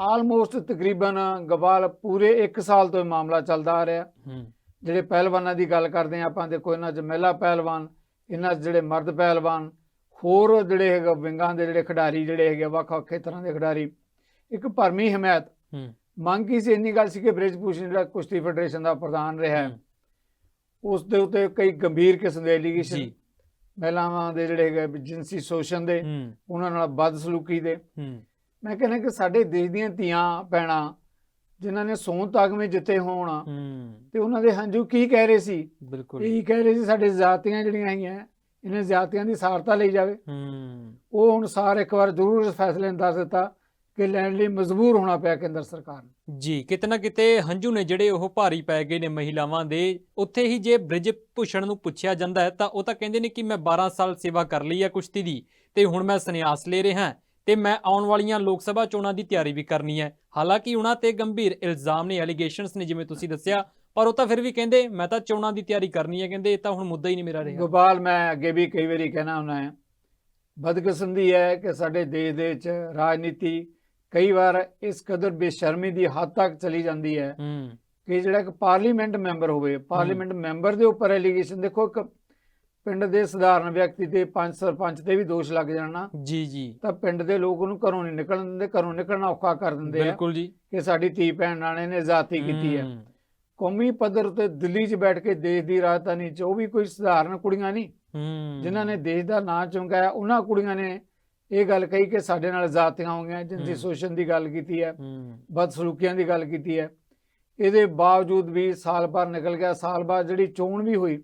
ਆਲਮੋਸਟ ਤਕਰੀਬਨ ਗਵਾਲ ਪੂਰੇ 1 ਸਾਲ ਤੋਂ ਇਹ ਮਾਮਲਾ ਚੱਲਦਾ ਆ ਰਿਹਾ। ਹੂੰ। ਜਿਹੜੇ ਪਹਿਲਵਾਨਾਂ ਦੀ ਗੱਲ ਕਰਦੇ ਆ ਆਪਾਂ ਦੇਖੋ ਇਹਨਾਂ 'ਚ ਮਹਿਲਾ ਪਹਿਲਵਾਨ ਇਹਨਾਂ 'ਚ ਜਿਹੜੇ ਮਰਦ ਪਹਿਲਵਾਨ ਹੋਰ ਜਿਹੜੇ ਹੈਗੇ ਵਿੰਗਾਂ ਦੇ ਜਿਹੜੇ ਖਿਡਾਰੀ ਜਿਹੜੇ ਹੈਗੇ ਵੱਖ-ਵੱਖ ਖੇਤਰਾਂ ਦੇ ਖਿਡਾਰੀ। ਇੱਕ ਭਰਮੀ ਹਮਾਇਤ। ਮੰਗ ਕੀ ਸੀ ਇੰਨੀ ਗੱਲ ਸੀ ਕਿ ਬ੍ਰਿਜ ਭੂਸ਼ਣ ਜਿਹੜਾ ਕੁਸ਼ਤੀ ਫੈਡਰੇਸ਼ਨ ਦਾ ਪ੍ਰਧਾਨ ਰਿਹਾ ਉਸ ਦੇ ਉੱਤੇ ਕਈ ਗੰਭੀਰ ਕਿਸਮ ਦੇ ਐਲੀਗੇਸ਼ਨ ਮਹਿਲਾਵਾਂ ਦੇ ਜਿਹੜੇ ਹੈਗੇ ਵੀ ਜਿਨਸੀ ਸ਼ੋਸ਼ਣ ਦੇ ਉਹਨਾਂ ਨਾਲ ਬਦਸਲੂਕੀ ਦੇ। ਮੈਂ ਕਹਿੰਦਾ ਕਿ ਸਾਡੇ ਦੇਸ਼ ਦੀਆਂ ਧੀਆਂ ਭੈਣਾਂ ਜਿਨ੍ਹਾਂ ਨੇ ਸੋਨ ਤਗਮੇ ਜਿੱਤੇ ਹੋਣ ਤੇ ਉਹਨਾਂ ਦੇ ਹੰਝੂ ਕੀ ਕਹਿ ਰਹੇ ਸੀ? ਬਿਲਕੁਲ। ਇਹੀ ਕਹਿ ਰਹੇ ਸੀ ਸਾਡੇ ਜਾਤੀਆਂ ਜਿਹੜੀਆਂ ਹੈਗੀਆਂ ਇਹਨਾਂ ਜਾਤੀਆਂ ਦੀ ਸਾਰਤਾ ਲਈ ਜਾਵੇ। ਉਹ ਹੁਣ ਸਾਰ ਇੱਕ ਵਾਰ ਜ਼ਰੂਰ ਫੈਸਲੇ ਨੇ ਦੱਸ ਦਿੱਤਾ ਕਿ ਲੈਣ ਲਈ ਮਜਬੂਰ ਹੋਣਾ ਪਿਆ ਕੇਂਦਰ ਸਰਕਾਰ ਨੂੰ। ਜੀ ਕਿਤੇ ਨਾ ਕਿਤੇ ਹੰਝੂ ਨੇ ਜਿਹੜੇ ਉਹ ਭਾਰੀ ਪੈ ਗਏ ਨੇ ਮਹਿਲਾਵਾਂ ਦੇ। ਉੱਥੇ ਹੀ ਜੇ ਬ੍ਰਿਜ ਭੂਸ਼ਣ ਨੂੰ ਪੁੱਛਿਆ ਜਾਂਦਾ ਹੈ ਤਾਂ ਉਹ ਤਾਂ ਕਹਿੰਦੇ ਨੇ ਕਿ ਮੈਂ 12 ਸਾਲ ਸੇਵਾ ਕਰ ਲਈ ਹੈ ਕੁਸ਼ਤੀ ਦੀ ਤੇ ਹੁਣ ਮੈਂ ਸੰਨਿਆਸ ਲੈ ਰਿਹਾ। ਹਾਂ ਤੇ ਮੈਂ ਆਉਣ ਵਾਲੀਆਂ ਲੋਕ ਸਭਾ ਚੋਣਾਂ ਦੀ ਤਿਆਰੀ ਵੀ ਕਰਨੀ ਹੈ। ਹਾਲਾਂਕਿ ਉਹਨਾਂ ਤੇ ਗੰਭੀਰ ਇਲਜ਼ਾਮ ਨੇ ਐਲੀਗੇਸ਼ਨਸ ਨੇ ਜਿਵੇਂ ਤੁਸੀਂ ਦੱਸਿਆ ਪਰ ਉਹ ਤਾਂ ਫਿਰ ਵੀ ਕਹਿੰਦੇ ਮੈਂ ਤਾਂ ਚੋਣਾਂ ਦੀ ਤਿਆਰੀ ਕਰਨੀ ਹੈ ਕਹਿੰਦੇ ਇਹ ਤਾਂ ਹੁਣ ਮੁੱਦਾ ਹੀ ਨਹੀਂ ਮੇਰਾ ਰਿਹਾ। ਗੋਪਾਲ ਮੈਂ ਅੱਗੇ ਵੀ ਕਈ ਵਾਰੀ ਕਹਿਣਾ ਹੁੰਦਾ ਹੈ ਬਦਕਿਸਮਤੀ ਹੈ ਕਿ ਸਾਡੇ ਦੇਸ਼ ਦੇ ਵਿੱਚ ਰਾਜਨੀਤੀ ਕਈ ਵਾਰ ਇਸ ਕਦਰ ਬੇਸ਼ਰਮੀ ਦੀ ਹੱਦ ਤੱਕ ਚਲੀ ਜਾਂਦੀ ਹੈ ਹੂੰ। ਕਿ ਜਿਹੜਾ ਇੱਕ ਪਾਰਲੀਮੈਂਟ ਮੈਂਬਰ ਹੋਵੇ ਪਾਰਲੀਮੈਂਟ ਮੈਂਬਰ ਦੇ ਉੱਪਰ ਐਲੀਗੇਸ਼ਨ ਦੇਖੋ ਇੱਕ ਪਿੰਡ ਦੇ ਸਧਾਰਨ ਵਿਅਕਤੀ ਤੇ ਪੰਜ ਸਰਪੰਚ ਤੇ ਵੀ ਦੋਸ਼ ਲੱਗ ਜਾਣਾ ਜੀ ਜੀ। ਤਾਂ ਪਿੰਡ ਦੇ ਲੋਕ ਉਹਨੂੰ ਘਰੋਂ ਨਹੀਂ ਨਿਕਲਣ ਦਿੰਦੇ ਘਰੋਂ ਨਿਕਲਣਾ ਔਖਾ ਕਰ ਦਿੰਦੇ ਆ ਬਿਲਕੁਲ ਜੀ। ਕਿ ਸਾਡੀ ਧੀ ਭੈਣ ਨਾਲੇ ਨੇ ਜ਼ਾਤੀ ਕੀਤੀ ਹੈ। ਕੌਮੀ ਪੱਧਰ ਤੇ ਦਿੱਲੀ 'ਚ ਬੈਠ ਕੇ ਦੇਸ਼ ਦੀ ਰਾਜਧਾਨੀ 'ਚ ਉਹ ਵੀ ਕੋਈ ਸਧਾਰਨ ਕੁੜੀਆਂ ਨਹੀਂ ਜਿਨ੍ਹਾਂ ਨੇ ਦੇਸ਼ ਦਾ ਨਾਂ ਚੁੰਕਾਇਆ ਉਹਨਾਂ ਕੁੜੀਆਂ ਨੇ ਇਹ ਗੱਲ ਕਹੀ ਕਿ ਸਾਡੇ ਨਾਲ ਜ਼ਾਤੀਆਂ ਹੋ ਗਈਆਂ ਜਿਨ੍ਹਾਂ ਹੂੰ। ਸ਼ੋਸ਼ਣ ਦੀ ਗੱਲ ਕੀਤੀ ਹੈ। ਬਦਸਲੂਕੀਆਂ ਦੀ ਗੱਲ ਕੀਤੀ ਹੈ ਇਹਦੇ ਬਾਵਜੂਦ ਵੀ ਸਾਲ ਭਰ ਨਿਕਲ ਗਿਆ ਸਾਲ ਬਾਅਦ ਜਿਹੜੀ ਚੋਣ ਵੀ ਹੋਈ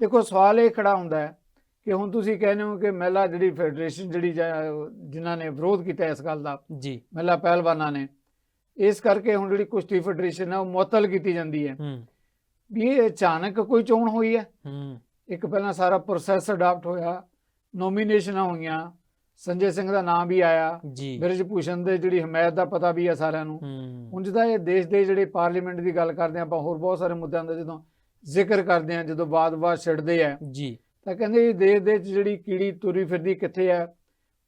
ਦੇਖੋ ਸਵਾਲ ਇਹ ਖੜਾ ਹੁੰਦਾ ਹੈ ਕਿ ਹੁਣ ਤੁਸੀਂ ਕਹਿੰਦੇ ਹੋ ਕਿ ਮਹਿਲਾ ਜਿਹੜੀ ਫੈਡਰੇਸ਼ਨ ਜਿਹੜੀ ਜਿਨ੍ਹਾਂ ਨੇ ਵਿਰੋਧ ਕੀਤਾ ਇਸ ਗੱਲ ਦਾ ਜੀ। ਮਹਿਲਾ ਪਹਿਲਵਾਨਾਂ ਨੇ ਇਸ ਕਰਕੇ ਹੁਣ ਜਿਹੜੀ ਕੁਸ਼ਤੀ ਫੈਡਰੇਸ਼ਨ ਹੈ ਉਹ ਮੁਅੱਤਲ ਕੀਤੀ ਜਾਂਦੀ ਹੈ। ਹੂੰ। ਵੀ ਇਹ ਅਚਾਨਕ ਕੋਈ ਚੋਣ ਹੋਈ ਹੈ? ਹੂੰ। ਇੱਕ ਪਹਿਲਾਂ ਸਾਰਾ ਪ੍ਰੋਸੈਸ ਅਡਾਪਟ ਹੋਇਆ ਨੋਮੀਨੇਸ਼ਨਾਂ ਹੋਈਆਂ ਸੰਜੇ ਸਿੰਘ ਦਾ ਨਾਮ ਵੀ ਆਇਆ ਜੀ। ਬਿਰਜ ਭੂਸ਼ਣ ਦੇ ਜਿਹੜੀ ਹਮਾਇਤ ਦਾ ਪਤਾ ਵੀ ਹੈ ਸਾਰਿਆਂ ਨੂੰ। ਹੂੰ। ਹੁਣ ਜਿਹਦਾ ਇਹ ਦੇਸ਼ ਦੇ ਜਿਹੜੇ ਪਾਰਲੀਮੈਂਟ ਦੀ ਗੱਲ ਕਰਦੇ ਆਪਾਂ ਹੋਰ ਬਹੁਤ ਸਾਰੇ ਮੁੱਦਿਆਂ ਦਾ ਜਦੋਂ ਜ਼ਿਕਰ ਕਰਦੇ ਹਾਂ ਜਦੋਂ ਬਾਦ-ਬਾਦ ਛਿੜਦੇ ਆ। ਜੀ। ਤਾਂ ਕਹਿੰਦੇ ਇਹ ਦੇਸ਼ ਦੇ ਜਿਹੜੀ ਕੀੜੀ ਤੁਰੀ ਫਿਰਦੀ ਕਿੱਥੇ ਹੈ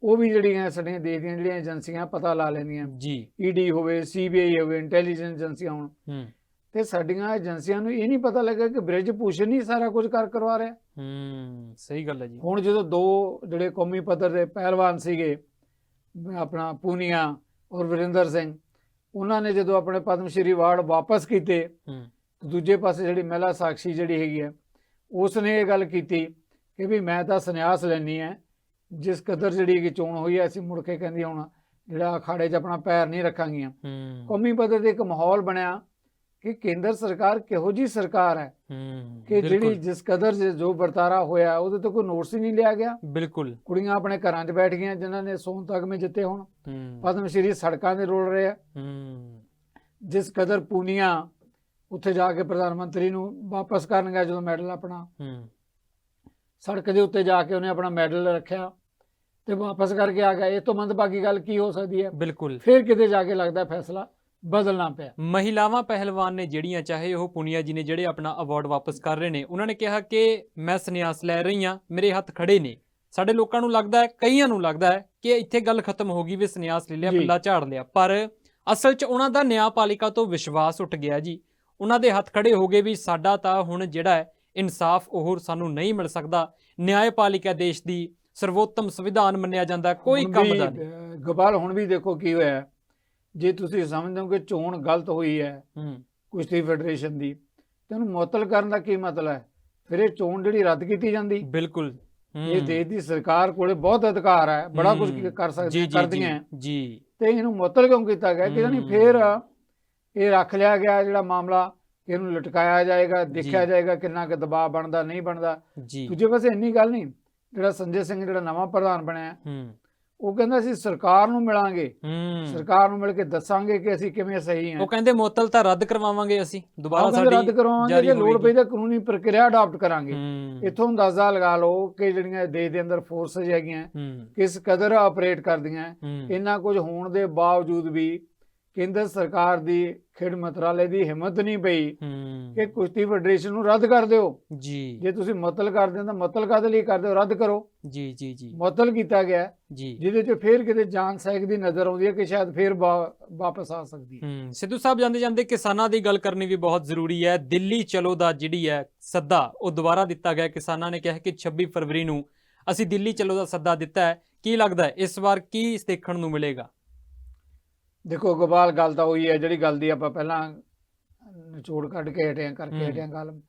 ਉਹ ਵੀ ਜਿਹੜੀਆਂ ਸਾਡੀਆਂ ਦੇਸ਼ ਦੀਆਂ ਜਿਹੜੀਆਂ ਏਜੰਸੀਆਂ ਪਤਾ ਲਾ ਲੈਂਦੀਆਂ। ਜੀ। ਈਡੀ ਹੋਵੇ ਸੀਬੀਆਈ ਹੋਵੇ ਇੰਟੈਲੀਜੈਂਸ ਏਜੰਸੀਆਂ ਹੋਣ। ਹੂੰ। ਤੇ ਸਾਡੀਆਂ ਏਜੰਸੀਆਂ ਨੂੰ ਇਹ ਨਹੀਂ ਪਤਾ ਲੱਗਾ ਕਿ ਬ੍ਰਿਜ ਭੂਸ਼ਣ ਹੀ ਸਾਰਾ ਕੁਝ ਕਰ ਕਰਵਾ ਰਿਹਾ। ਹੂੰ ਸਹੀ ਗੱਲ ਹੈ ਜੀ। ਹੁਣ ਜਦੋਂ ਦੋ ਜਿਹੜੇ ਕੌਮੀ ਪੱਧਰ ਦੇ ਪਹਿਲਵਾਨ ਸੀਗੇ ਆਪਣਾ ਪੂਨੀਆ ਔਰ ਵਰਿੰਦਰ ਸਿੰਘ ਉਹਨਾਂ ਨੇ ਜਦੋਂ ਆਪਣੇ ਪਦਮ ਸ਼੍ਰੀ ਅਵਾਰਡ ਵਾਪਸ ਕੀਤੇ ਦੂਜੇ ਪਾਸੇ ਜਿਹੜੀ ਮਹਿਲਾ ਸਾਖੀ ਜਿਹੜੀ ਹੈਗੀ ਹੈ ਉਸ ਨੇ ਇਹ ਗੱਲ ਕੀਤੀ ਕਿ ਵੀ ਮੈਂ ਤਾਂ ਸੰਨਿਆਸ ਲੈਣੀ ਹੈ ਜਿਸ ਕਦਰ ਜਿਹੜੀ ਕਿ ਚੋਣ ਹੋਈ ਹੈ ਅਸੀਂ ਮੁੜ ਕੇ ਕਹਿੰਦੀ ਹੁਣ ਜਿਹੜਾ ਅਖਾੜੇ 'ਚ ਆਪਣਾ ਪੈਰ ਨਹੀਂ ਰੱਖਾਂਗੀਆਂ। ਕੌਮੀ ਪੱਧਰ ਤੇ ਇੱਕ ਮਾਹੌਲ ਬਣਿਆ ਕਿ ਕੇਂਦਰ ਸਰਕਾਰ ਕਿਹੋ ਜੀ ਸਰਕਾਰ ਹੈ ਕਿ ਜਿਹੜੀ ਜਿਸ ਕਦਰ ਜ- ਵਰਤਾਰਾ ਹੋਇਆ ਉਹਦੇ ਤੋਂ ਕੋਈ ਨੋਟਿਸ ਹੀ ਨਹੀਂ ਲਿਆ ਗਿਆ। ਬਿਲਕੁਲ। ਕੁੜੀਆਂ ਆਪਣੇ ਘਰਾਂ 'ਚ ਬੈਠ ਗਈਆਂ ਜਿਨ੍ਹਾਂ ਨੇ ਸੋਨ ਤਗਮੇ ਜਿੱਤੇ ਹੁਣ। ਪਦਮ ਸ਼੍ਰੀ ਸੜਕਾਂ ਤੇ ਰੋਲ ਰਹੇ ਆ। ਜਿਸ ਕਦਰ ਪੂਨੀਆਂ ਉੱਥੇ ਜਾ ਕੇ ਪ੍ਰਧਾਨ ਮੰਤਰੀ ਨੂੰ ਵਾਪਸ ਕਰਨ ਗਿਆ ਜਦੋਂ ਮੈਡਲ ਆਪਣਾ। ਹੂੰ। ਸੜਕ ਦੇ ਉੱਤੇ ਜਾ ਕੇ ਉਹਨੇ ਆਪਣਾ ਮੈਡਲ ਰੱਖਿਆ ਤੇ ਵਾਪਸ ਕਰਕੇ ਆ ਗਿਆ। ਇਹ ਤੋਂ ਮੰਦਭਾਗੀ ਗੱਲ ਕੀ ਹੋ ਸਕਦੀ ਹੈ? ਬਿਲਕੁਲ। ਫਿਰ ਕਿਤੇ ਜਾ ਕੇ ਲੱਗਦਾ ਫੈਸਲਾ ਬਦਲਣਾ ਪਿਆ। ਮਹਿਲਾਵਾਂ ਪਹਿਲਵਾਨ ਨੇ ਜਿਹੜੀਆਂ ਚਾਹੇ ਉਹ ਪੁਨੀਆ ਜੀ ਨੇ ਜਿਹੜੇ ਆਪਣਾ ਅਵਾਰਡ ਵਾਪਸ ਕਰ ਰਹੇ ਨੇ ਉਹਨਾਂ ਨੇ ਕਿਹਾ ਕਿ ਮੈਂ ਸੰਨਿਆਸ ਲੈ ਰਹੀ ਹਾਂ ਮੇਰੇ ਹੱਥ ਖੜੇ ਨੇ। ਸਾਡੇ ਲੋਕਾਂ ਨੂੰ ਲੱਗਦਾ ਹੈ ਕਈਆਂ ਨੂੰ ਲੱਗਦਾ ਹੈ ਕਿ ਇੱਥੇ ਗੱਲ ਖਤਮ ਹੋ ਗਈ ਵੀ ਸੰਨਿਆਸ ਲੈ ਲਿਆ। ਪਿੱਲਾ ਝਾੜ ਲਿਆ। ਪਰ ਅਸਲ 'ਚ ਉਹਨਾਂ ਦਾ ਨਿਆਂਪਾਲਿਕਾ ਤੋਂ ਵਿਸ਼ਵਾਸ ਉੱਠ ਗਿਆ ਜੀ। ਉਹਨਾਂ ਦੇ ਹੱਥ ਖੜੇ ਹੋ ਗਏ ਵੀ ਸਾਡਾ ਤਾਂ ਹੁਣ ਜਿਹੜਾ ਹੈ ਇਨਸਾਫ ਉਹ ਸਾਨੂੰ ਨਹੀਂ ਮਿਲ ਸਕਦਾ ਨਿਆਂਪਾਲਿਕਾ ਦੇਸ਼ ਦੀ ਸਰਵੋਤਮ ਸੰਵਿਧਾਨ ਮੰਨਿਆ ਜਾਂਦਾ ਕੋਈ ਕੰਮ ਦਾ ਨਹੀਂ ਗੋਪਾਲ ਹੁਣ ਵੀ ਦੇਖੋ ਕੀ ਹੋਇਆ। ਜੇ ਤੁਸੀਂ ਸਮਝਦੇ ਹੋ ਕਿ ਚੋਣ ਗਲਤ ਹੋਈ ਹੈ ਹੂੰ ਕੁਸ਼ਤੀ ਫੈਡਰੇਸ਼ਨ ਦੀ ਤੇ ਉਹਨੂੰ ਮੁਅੱਤਲ ਕਰਨ ਦਾ ਕੀ ਮਤਲਬ ਹੈ ਫਿਰ ਇਹ ਚੋਣ ਜਿਹੜੀ ਰੱਦ ਕੀਤੀ ਜਾਂਦੀ ਬਿਲਕੁਲ ਇਹ। ਦੇਸ਼ ਦੀ ਸਰਕਾਰ ਕੋਲੇ ਬਹੁਤ ਅਧਿਕਾਰ ਹੈ ਬੜਾ ਕੁਝ। ਕਰ ਜੀ ਕਰਦੀਆਂ। ਜੀ ਤੇ ਇਹਨੂੰ ਮੁਅੱਤਲ ਕਿਉਂ ਕੀਤਾ ਗਿਆ ਕਿ ਨਹੀਂ ਹੂੰ। ਫਿਰ ਇਹ ਰੱਖ ਲਿਆ ਗਿਆ ਜਿਹੜਾ ਮਾਮਲਾ ਇਹਨੂੰ ਲਟਕਾਇਆ ਜਾਏਗਾ ਦੇਖਿਆ। ਜਾਏਗਾ ਕਿੰਨਾ ਕੁ ਦਬਾਅ ਬਣਦਾ ਨਹੀਂ ਬਣਦਾ। ਦੂਜੇ ਪਾਸੇ ਇੰਨੀ ਗੱਲ ਨਹੀਂ ਜਿਹੜਾ ਸੰਜੇ ਸਿੰਘ ਜਿਹੜਾ ਨਵਾਂ ਪ੍ਰਧਾਨ ਬਣਿਆ ਉਹ ਕਹਿੰਦਾ ਅਸੀਂ ਸਰਕਾਰ ਨੂੰ ਮਿਲਾਂਗੇ। ਸਰਕਾਰ ਨੂੰ ਮਿਲ ਕੇ ਦੱਸਾਂਗੇ ਕਿ ਅਸੀਂ ਕਿਵੇਂ ਸਹੀ ਹਾਂ। ਉਹ ਕਹਿੰਦੇ ਮੁਅੱਤਲ ਤਾਂ ਰੱਦ ਕਰਵਾਵਾਂਗੇ ਅਸੀਂ ਦੁਬਾਰਾ ਸਾਡੀ ਰੱਦ ਕਰਵਾਵਾਂਗੇ ਜੇ ਲੋੜ। ਪਈ ਤਾਂ ਕਾਨੂੰਨੀ ਪ੍ਰਕਿਰਿਆ ਅਡਾਪਟ ਕਰਾਂਗੇ। ਇਥੋਂ ਅੰਦਾਜ਼ਾ ਲਗਾ ਲਓ ਕਿ ਜਿਹੜੀਆਂ ਦੇਸ਼ ਦੇ ਅੰਦਰ ਫੋਰਸਸ ਹੈਗੀਆਂ ਕਿਸ ਕਦਰ ਆਪਰੇਟ ਕਰਦੀਆਂ ਇੰਨਾ ਕੁਝ ਹੋਣ ਦੇ ਬਾਵਜੂਦ ਵੀ ਕੇਂਦਰ ਸਰਕਾਰ ਦੀ ਖੇਡ ਮੰਤਰਾਲੇ ਦੀ ਹਿੰਮਤ ਨਹੀਂ ਪਈ ਕਿ ਕੁਸ਼ਤੀ ਫੈਡਰੇਸ਼ਨ ਨੂੰ ਰੱਦ ਕਰ ਦਿਓ। ਜੀ। ਜੇ ਤੁਸੀਂ ਮੁਅੱਤਲ ਕਰਦੇ ਹੋ ਤਾਂ ਮੁਅੱਤਲ ਕਾਹਦੇ ਲਈ ਕਰਦੇ ਹੋ? ਰੱਦ ਕਰੋ। ਜੀ ਜੀ ਜੀ। ਮੁਅੱਤਲ ਕੀਤਾ ਗਿਆ ਜੀ। ਜਿਹਦੇ 'ਚ ਫੇਰ ਕਿਤੇ ਜਾਨ ਸਹਿਕ ਦੀ ਨਜ਼ਰ ਆਉਂਦੀ ਹੈ ਕਿ ਸ਼ਾਇਦ ਫੇਰ ਵਾਪਸ ਆ ਸਕਦੀ ਹੈ। ਹੂੰ। ਸਿੱਧੂ ਸਾਹਿਬ ਜਾਂਦੇ ਜਾਂਦੇ ਕਿਸਾਨਾਂ ਦੀ ਗੱਲ ਕਰਨੀ ਵੀ ਬਹੁਤ ਜ਼ਰੂਰੀ ਹੈ। ਦਿੱਲੀ ਚਲੋ ਦਾ ਜਿਹੜੀ ਹੈ ਸੱਦਾ ਉਹ ਦੁਬਾਰਾ ਦਿੱਤਾ ਗਿਆ। ਕਿਸਾਨਾਂ ਨੇ ਕਿਹਾ ਕਿ 26 ਫਰਵਰੀ ਨੂੰ ਅਸੀਂ ਦਿੱਲੀ ਚਲੋ ਦਾ ਸੱਦਾ ਦਿੱਤਾ ਹੈ। ਕੀ ਲੱਗਦਾ ਹੈ? ਇਸ ਵਾਰ ਕੀ ਦੇਖਣ ਨੂੰ ਮਿਲੇਗਾ? ਦੇਖੋ ਗੋਪਾਲ ਗੱਲ ਤਾਂ ਉਹੀ ਹੈ ਜਿਹੜੀ ਗੱਲ ਦੀ ਆਪਾਂ ਪਹਿਲਾਂ ਨਿਚੋੜ ਕੱਢ ਕੇ ਹਟਿਆ ਕਰਕੇ। ਹਟਿਆ ਗੱਲ।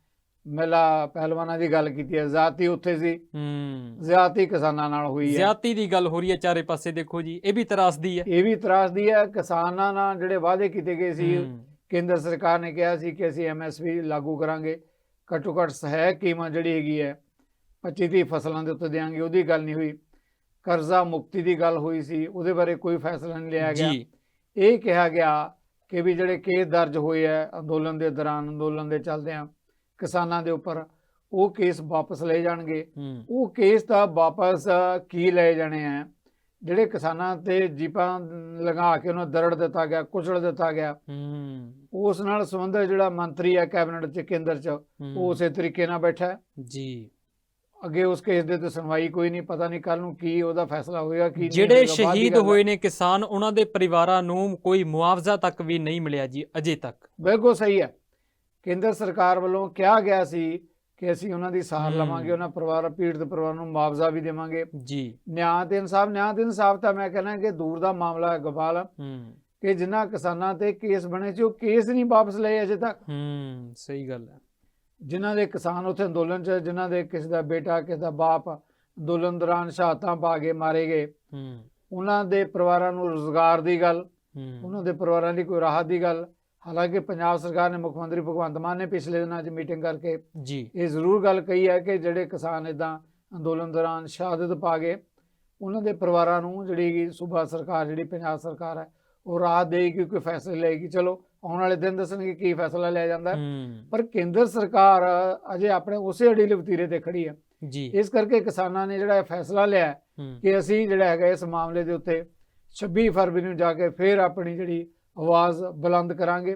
ਮੇਲਾ ਪਹਿਲਵਾਨਾਂ ਦੀ ਗੱਲ ਕੀਤੀ ਹੈ ਜ਼ਾਤੀ ਉੱਥੇ ਸੀ। ਹੂੰ। ਜ਼ਿਆਤੀ ਕਿਸਾਨਾਂ ਨਾਲ ਹੋਈ ਹੈ। ਜ਼ਿਆਤੀ ਦੀ ਗੱਲ ਹੋ ਰਹੀ ਹੈ ਚਾਰੇ ਪਾਸੇ ਦੇਖੋ ਜੀ ਇਹ ਵੀ ਤਰਾਸਦੀ ਹੈ। ਇਹ ਵੀ ਤਰਾਸਦੀ ਹੈ ਕਿਸਾਨਾਂ ਨਾਲ ਜਿਹੜੇ ਵਾਅਦੇ ਕੀਤੇ ਗਏ ਸੀ ਕੇਂਦਰ ਸਰਕਾਰ ਨੇ ਕਿਹਾ ਸੀ ਕਿ ਅਸੀਂ ਐਮਐਸਪੀ ਲਾਗੂ ਕਰਾਂਗੇ। ਘੱਟੋ ਘੱਟ ਸਹਾਇਕ ਕੀਮਤ ਜਿਹੜੀ ਹੈਗੀ ਹੈ 25 ਦੀ ਫਸਲਾਂ ਦੇ ਉੱਤੇ ਦੇਾਂਗੇ ਉਹਦੀ ਗੱਲ ਨਹੀਂ ਹੋਈ। ਕਰਜ਼ਾ ਮੁਕਤੀ ਦੀ ਗੱਲ ਹੋਈ ਸੀ ਉਹਦੇ ਬਾਰੇ ਕੋਈ ਫੈਸਲਾ ਨਹੀਂ ਲਿਆ ਗਿਆ। ਜੀ। ਇਹ ਕਿਹਾ ਗਿਆ ਕਿ ਵੀ ਜਿਹੜੇ ਕੇਸ ਦਰਜ ਹੋਏ ਆ ਅੰਦੋਲਨ ਦੇ ਦੌਰਾਨ ਅੰਦੋਲਨ ਦੇ ਚੱਲਦਿਆਂ ਕਿਸਾਨਾਂ ਦੇ ਉੱਪਰ ਉਹ ਕੇਸ ਵਾਪਸ ਲਏ ਜਾਣਗੇ। ਉਹ ਕੇਸ ਤਾਂ ਵਾਪਸ ਕੀ ਲਏ ਜਾਣੇ ਆ? ਜਿਹੜੇ ਕਿਸਾਨਾਂ ਤੇ ਜੀਪਾਂ ਲਗਾ ਕੇ ਉਹਨਾਂ ਦਰੜ ਦਿੱਤਾ ਗਿਆ ਕੁਚਲ ਦਿੱਤਾ ਗਿਆ ਉਸ ਨਾਲ ਸੰਬੰਧਿਤ ਜਿਹੜਾ ਮੰਤਰੀ ਹੈ ਕੈਬਨਿਟ ਚ ਕੇਂਦਰ ਚ ਉਹ ਉਸੇ ਤਰੀਕੇ ਨਾਲ ਬੈਠਾ ਜੀ। ਅੱਗੇ ਉਸ ਕੇਸ ਦੇ ਤੇ ਸੁਣਵਾਈ ਕੋਈ ਨਹੀਂ ਪਤਾ ਨਹੀਂ ਕੱਲ ਨੂੰ ਕੀ ਉਹਦਾ ਫੈਸਲਾ ਹੋਏਗਾ ਕੀ ਨਹੀਂ ਜਿਹੜੇ ਹੋਏਗਾ, ਬਾਅਦ ਦੀ ਸ਼ਹੀਦ ਗੱਲ ਹੈ। ਹੋਏ ਨੇ ਕਿਸਾਨ ਉਹਨਾਂ ਦੇ ਪਰਿਵਾਰਾਂ ਨੂੰ ਕੋਈ ਮੁਆਵਜ਼ਾ ਤੱਕ ਵੀ ਨਹੀਂ ਮਿਲਿਆ ਜੀ ਅਜੇ ਤੱਕ। ਬਿਲਕੁਲ ਸਹੀ ਹੈ। ਕੇਂਦਰ ਸਰਕਾਰ ਵੱਲੋਂ ਕਿਹਾ ਗਿਆ ਸੀ ਕਿ ਅਸੀਂ ਉਹਨਾਂ ਦੀ ਸਾਰ। ਲਵਾਂਗੇ ਉਹਨਾਂ ਪਰਿਵਾਰ ਪੀੜਤ ਪਰਿਵਾਰ ਨੂੰ ਮੁਆਵਜ਼ਾ ਵੀ ਦੇਵਾਂਗੇ। ਜੀ। ਨਿਆਂ ਤੇ ਇਨਸਾਫ ਨਿਆਂ ਤੇ ਇਨਸਾਫ ਤਾਂ ਮੈਂ ਕਹਿੰਦਾ ਕਿ ਦੂਰ ਦਾ ਮਾਮਲਾ ਹੈ ਗੋਪਾਲ। ਹੂੰ। ਕਿ ਜਿਨ੍ਹਾਂ ਕਿਸਾਨਾਂ ਤੇ ਕੇਸ ਬਣੇ ਸੀ ਉਹ ਕੇਸ ਨਹੀਂ ਵਾਪਸ ਲਏ ਅਜੇ ਤੱਕ। ਹੂੰ ਸਹੀ ਗੱਲ ਹੈ। ਜਿਨ੍ਹਾਂ ਦੇ ਕਿਸਾਨ ਉੱਥੇ ਅੰਦੋਲਨ 'ਚ ਜਿਨ੍ਹਾਂ ਦੇ ਕਿਸੇ ਦਾ ਬੇਟਾ ਕਿਸੇ ਦਾ ਬਾਪ ਅੰਦੋਲਨ ਦੌਰਾਨ ਸ਼ਹਾਦਤਾਂ ਪਾ ਕੇ ਮਾਰੇ ਗਏ। ਹੂੰ। ਉਹਨਾਂ ਦੇ ਪਰਿਵਾਰਾਂ ਨੂੰ ਰੋਜ਼ਗਾਰ ਦੀ ਗੱਲ ਹੂੰ। ਉਹਨਾਂ ਦੇ ਪਰਿਵਾਰਾਂ ਦੀ ਕੋਈ ਰਾਹਤ ਦੀ ਗੱਲ। ਹਾਲਾਂਕਿ ਪੰਜਾਬ ਸਰਕਾਰ ਨੇ ਮੁੱਖ ਮੰਤਰੀ ਭਗਵੰਤ ਮਾਨ ਨੇ ਪਿਛਲੇ ਦਿਨਾਂ 'ਚ ਮੀਟਿੰਗ ਕਰਕੇ ਜੀ। ਇਹ ਜ਼ਰੂਰ ਗੱਲ ਕਹੀ ਹੈ ਕਿ ਜਿਹੜੇ ਕਿਸਾਨ ਇਦਾਂ ਅੰਦੋਲਨ ਦੌਰਾਨ ਸ਼ਹਾਦਤ ਪਾ ਗਏ ਉਹਨਾਂ ਦੇ ਪਰਿਵਾਰਾਂ ਨੂੰ ਜਿਹੜੀ ਸੂਬਾ ਸਰਕਾਰ ਜਿਹੜੀ ਪੰਜਾਬ ਸਰਕਾਰ ਹੈ ਉਹ ਰਾਹਤ ਦੇਗੀ ਕੋਈ ਫੈਸਲੇ ਲਏਗੀ। ਚਲੋ ਆਉਣ ਵਾਲੇ ਦਿਨ ਦੱਸਣਗੇ ਕੀ ਫੈਸਲਾ ਲਿਆ ਜਾਂਦਾ ਪਰ ਕੇਂਦਰ ਸਰਕਾਰ ਅਜੇ ਆਪਣੇ ਉਸੇ ਅੜੀਲੇ ਵਤੀਰੇ ਤੇ ਖੜੀ ਹੈ। ਜੀ। ਇਸ ਕਰਕੇ ਕਿਸਾਨਾਂ ਨੇ ਜਿਹੜਾ ਫੈਸਲਾ ਲਿਆ ਕਿ ਅਸੀਂ ਜਿਹੜਾ ਹੈਗਾ ਇਸ ਮਾਮਲੇ ਦੇ ਉੱਤੇ 26 ਫਰਵਰੀ ਨੂੰ ਜਾ ਕੇ ਫੇਰ ਆਪਣੀ ਜਿਹੜੀ ਆਵਾਜ਼ ਬੁਲੰਦ ਕਰਾਂਗੇ।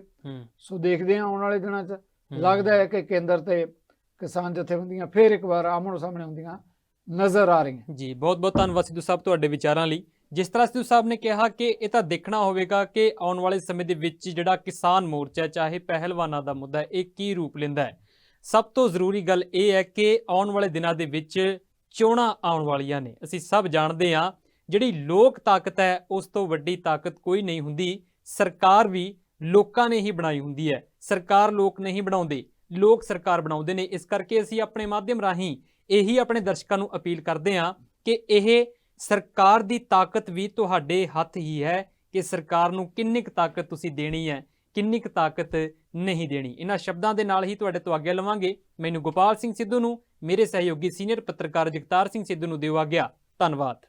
ਸੋ ਦੇਖਦੇ ਹਾਂ ਆਉਣ ਵਾਲੇ ਦਿਨਾਂ 'ਚ। ਲੱਗਦਾ ਹੈ ਕਿ ਕੇਂਦਰ ਤੇ ਕਿਸਾਨ ਜਥੇਬੰਦੀਆਂ ਫੇਰ ਇੱਕ ਵਾਰ ਆਮਣ ਸਾਹਮਣੇ ਹੁੰਦੀਆਂ ਨਜ਼ਰ ਆ ਰਹੀਆਂ। ਜੀ ਬਹੁਤ ਬਹੁਤ ਧੰਨਵਾਦ ਸਿੱਧੂ ਸਾਹਿਬ ਤੁਹਾਡੇ ਵਿਚਾਰਾਂ ਲਈ। ਜਿਸ ਤਰ੍ਹਾਂ ਸਿੱਧੂ ਸਾਹਿਬ ਨੇ ਕਿਹਾ ਕਿ ਇਹ ਤਾਂ ਦੇਖਣਾ ਹੋਵੇਗਾ ਕਿ ਆਉਣ ਵਾਲੇ ਸਮੇਂ ਦੇ ਵਿੱਚ ਜਿਹੜਾ ਕਿਸਾਨ ਮੋਰਚਾ ਚਾਹੇ ਪਹਿਲਵਾਨਾਂ ਦਾ ਮੁੱਦਾ ਇਹ ਕੀ ਰੂਪ ਲੈਂਦਾ ਹੈ। ਸਭ ਤੋਂ ਜ਼ਰੂਰੀ ਗੱਲ ਇਹ ਹੈ ਕਿ ਆਉਣ ਵਾਲੇ ਦਿਨਾਂ ਦੇ ਵਿੱਚ ਚੋਣਾਂ ਆਉਣ ਵਾਲੀਆਂ ਨੇ। ਅਸੀਂ ਸਭ ਜਾਣਦੇ ਹਾਂ, ਜਿਹੜੀ ਲੋਕ ਤਾਕਤ ਹੈ, ਉਸ ਤੋਂ ਵੱਡੀ ਤਾਕਤ ਕੋਈ ਨਹੀਂ ਹੁੰਦੀ। ਸਰਕਾਰ ਵੀ ਲੋਕਾਂ ਨੇ ਹੀ ਬਣਾਈ ਹੁੰਦੀ ਹੈ। ਸਰਕਾਰ ਲੋਕ ਨਹੀਂ ਬਣਾਉਂਦੇ, ਲੋਕ ਸਰਕਾਰ ਬਣਾਉਂਦੇ ਨੇ। ਇਸ ਕਰਕੇ ਅਸੀਂ ਆਪਣੇ ਮਾਧਿਅਮ ਰਾਹੀਂ ਇਹੀ ਆਪਣੇ ਦਰਸ਼ਕਾਂ ਨੂੰ ਅਪੀਲ ਕਰਦੇ ਹਾਂ ਕਿ ਇਹ ਸਰਕਾਰ ਦੀ ਤਾਕਤ ਵੀ ਤੁਹਾਡੇ ਹੱਥ ਹੀ ਹੈ ਕਿ ਸਰਕਾਰ ਨੂੰ ਕਿੰਨੀ ਕੁ ਤਾਕਤ ਤੁਸੀਂ ਦੇਣੀ ਹੈ, ਕਿੰਨੀ ਕੁ ਤਾਕਤ ਨਹੀਂ ਦੇਣੀ। ਇਹਨਾਂ ਸ਼ਬਦਾਂ ਦੇ ਨਾਲ ਹੀ ਤੁਹਾਡੇ ਤੋਂ ਆਗਿਆ ਲਵਾਂਗੇ। ਮੈਨੂੰ ਗੋਪਾਲ ਸਿੰਘ ਸਿੱਧੂ ਨੂੰ, ਮੇਰੇ ਸਹਿਯੋਗੀ ਸੀਨੀਅਰ ਪੱਤਰਕਾਰ ਜਗਤਾਰ ਸਿੰਘ ਸਿੱਧੂ ਨੂੰ ਦਿਓ ਆਗਿਆ। ਧੰਨਵਾਦ।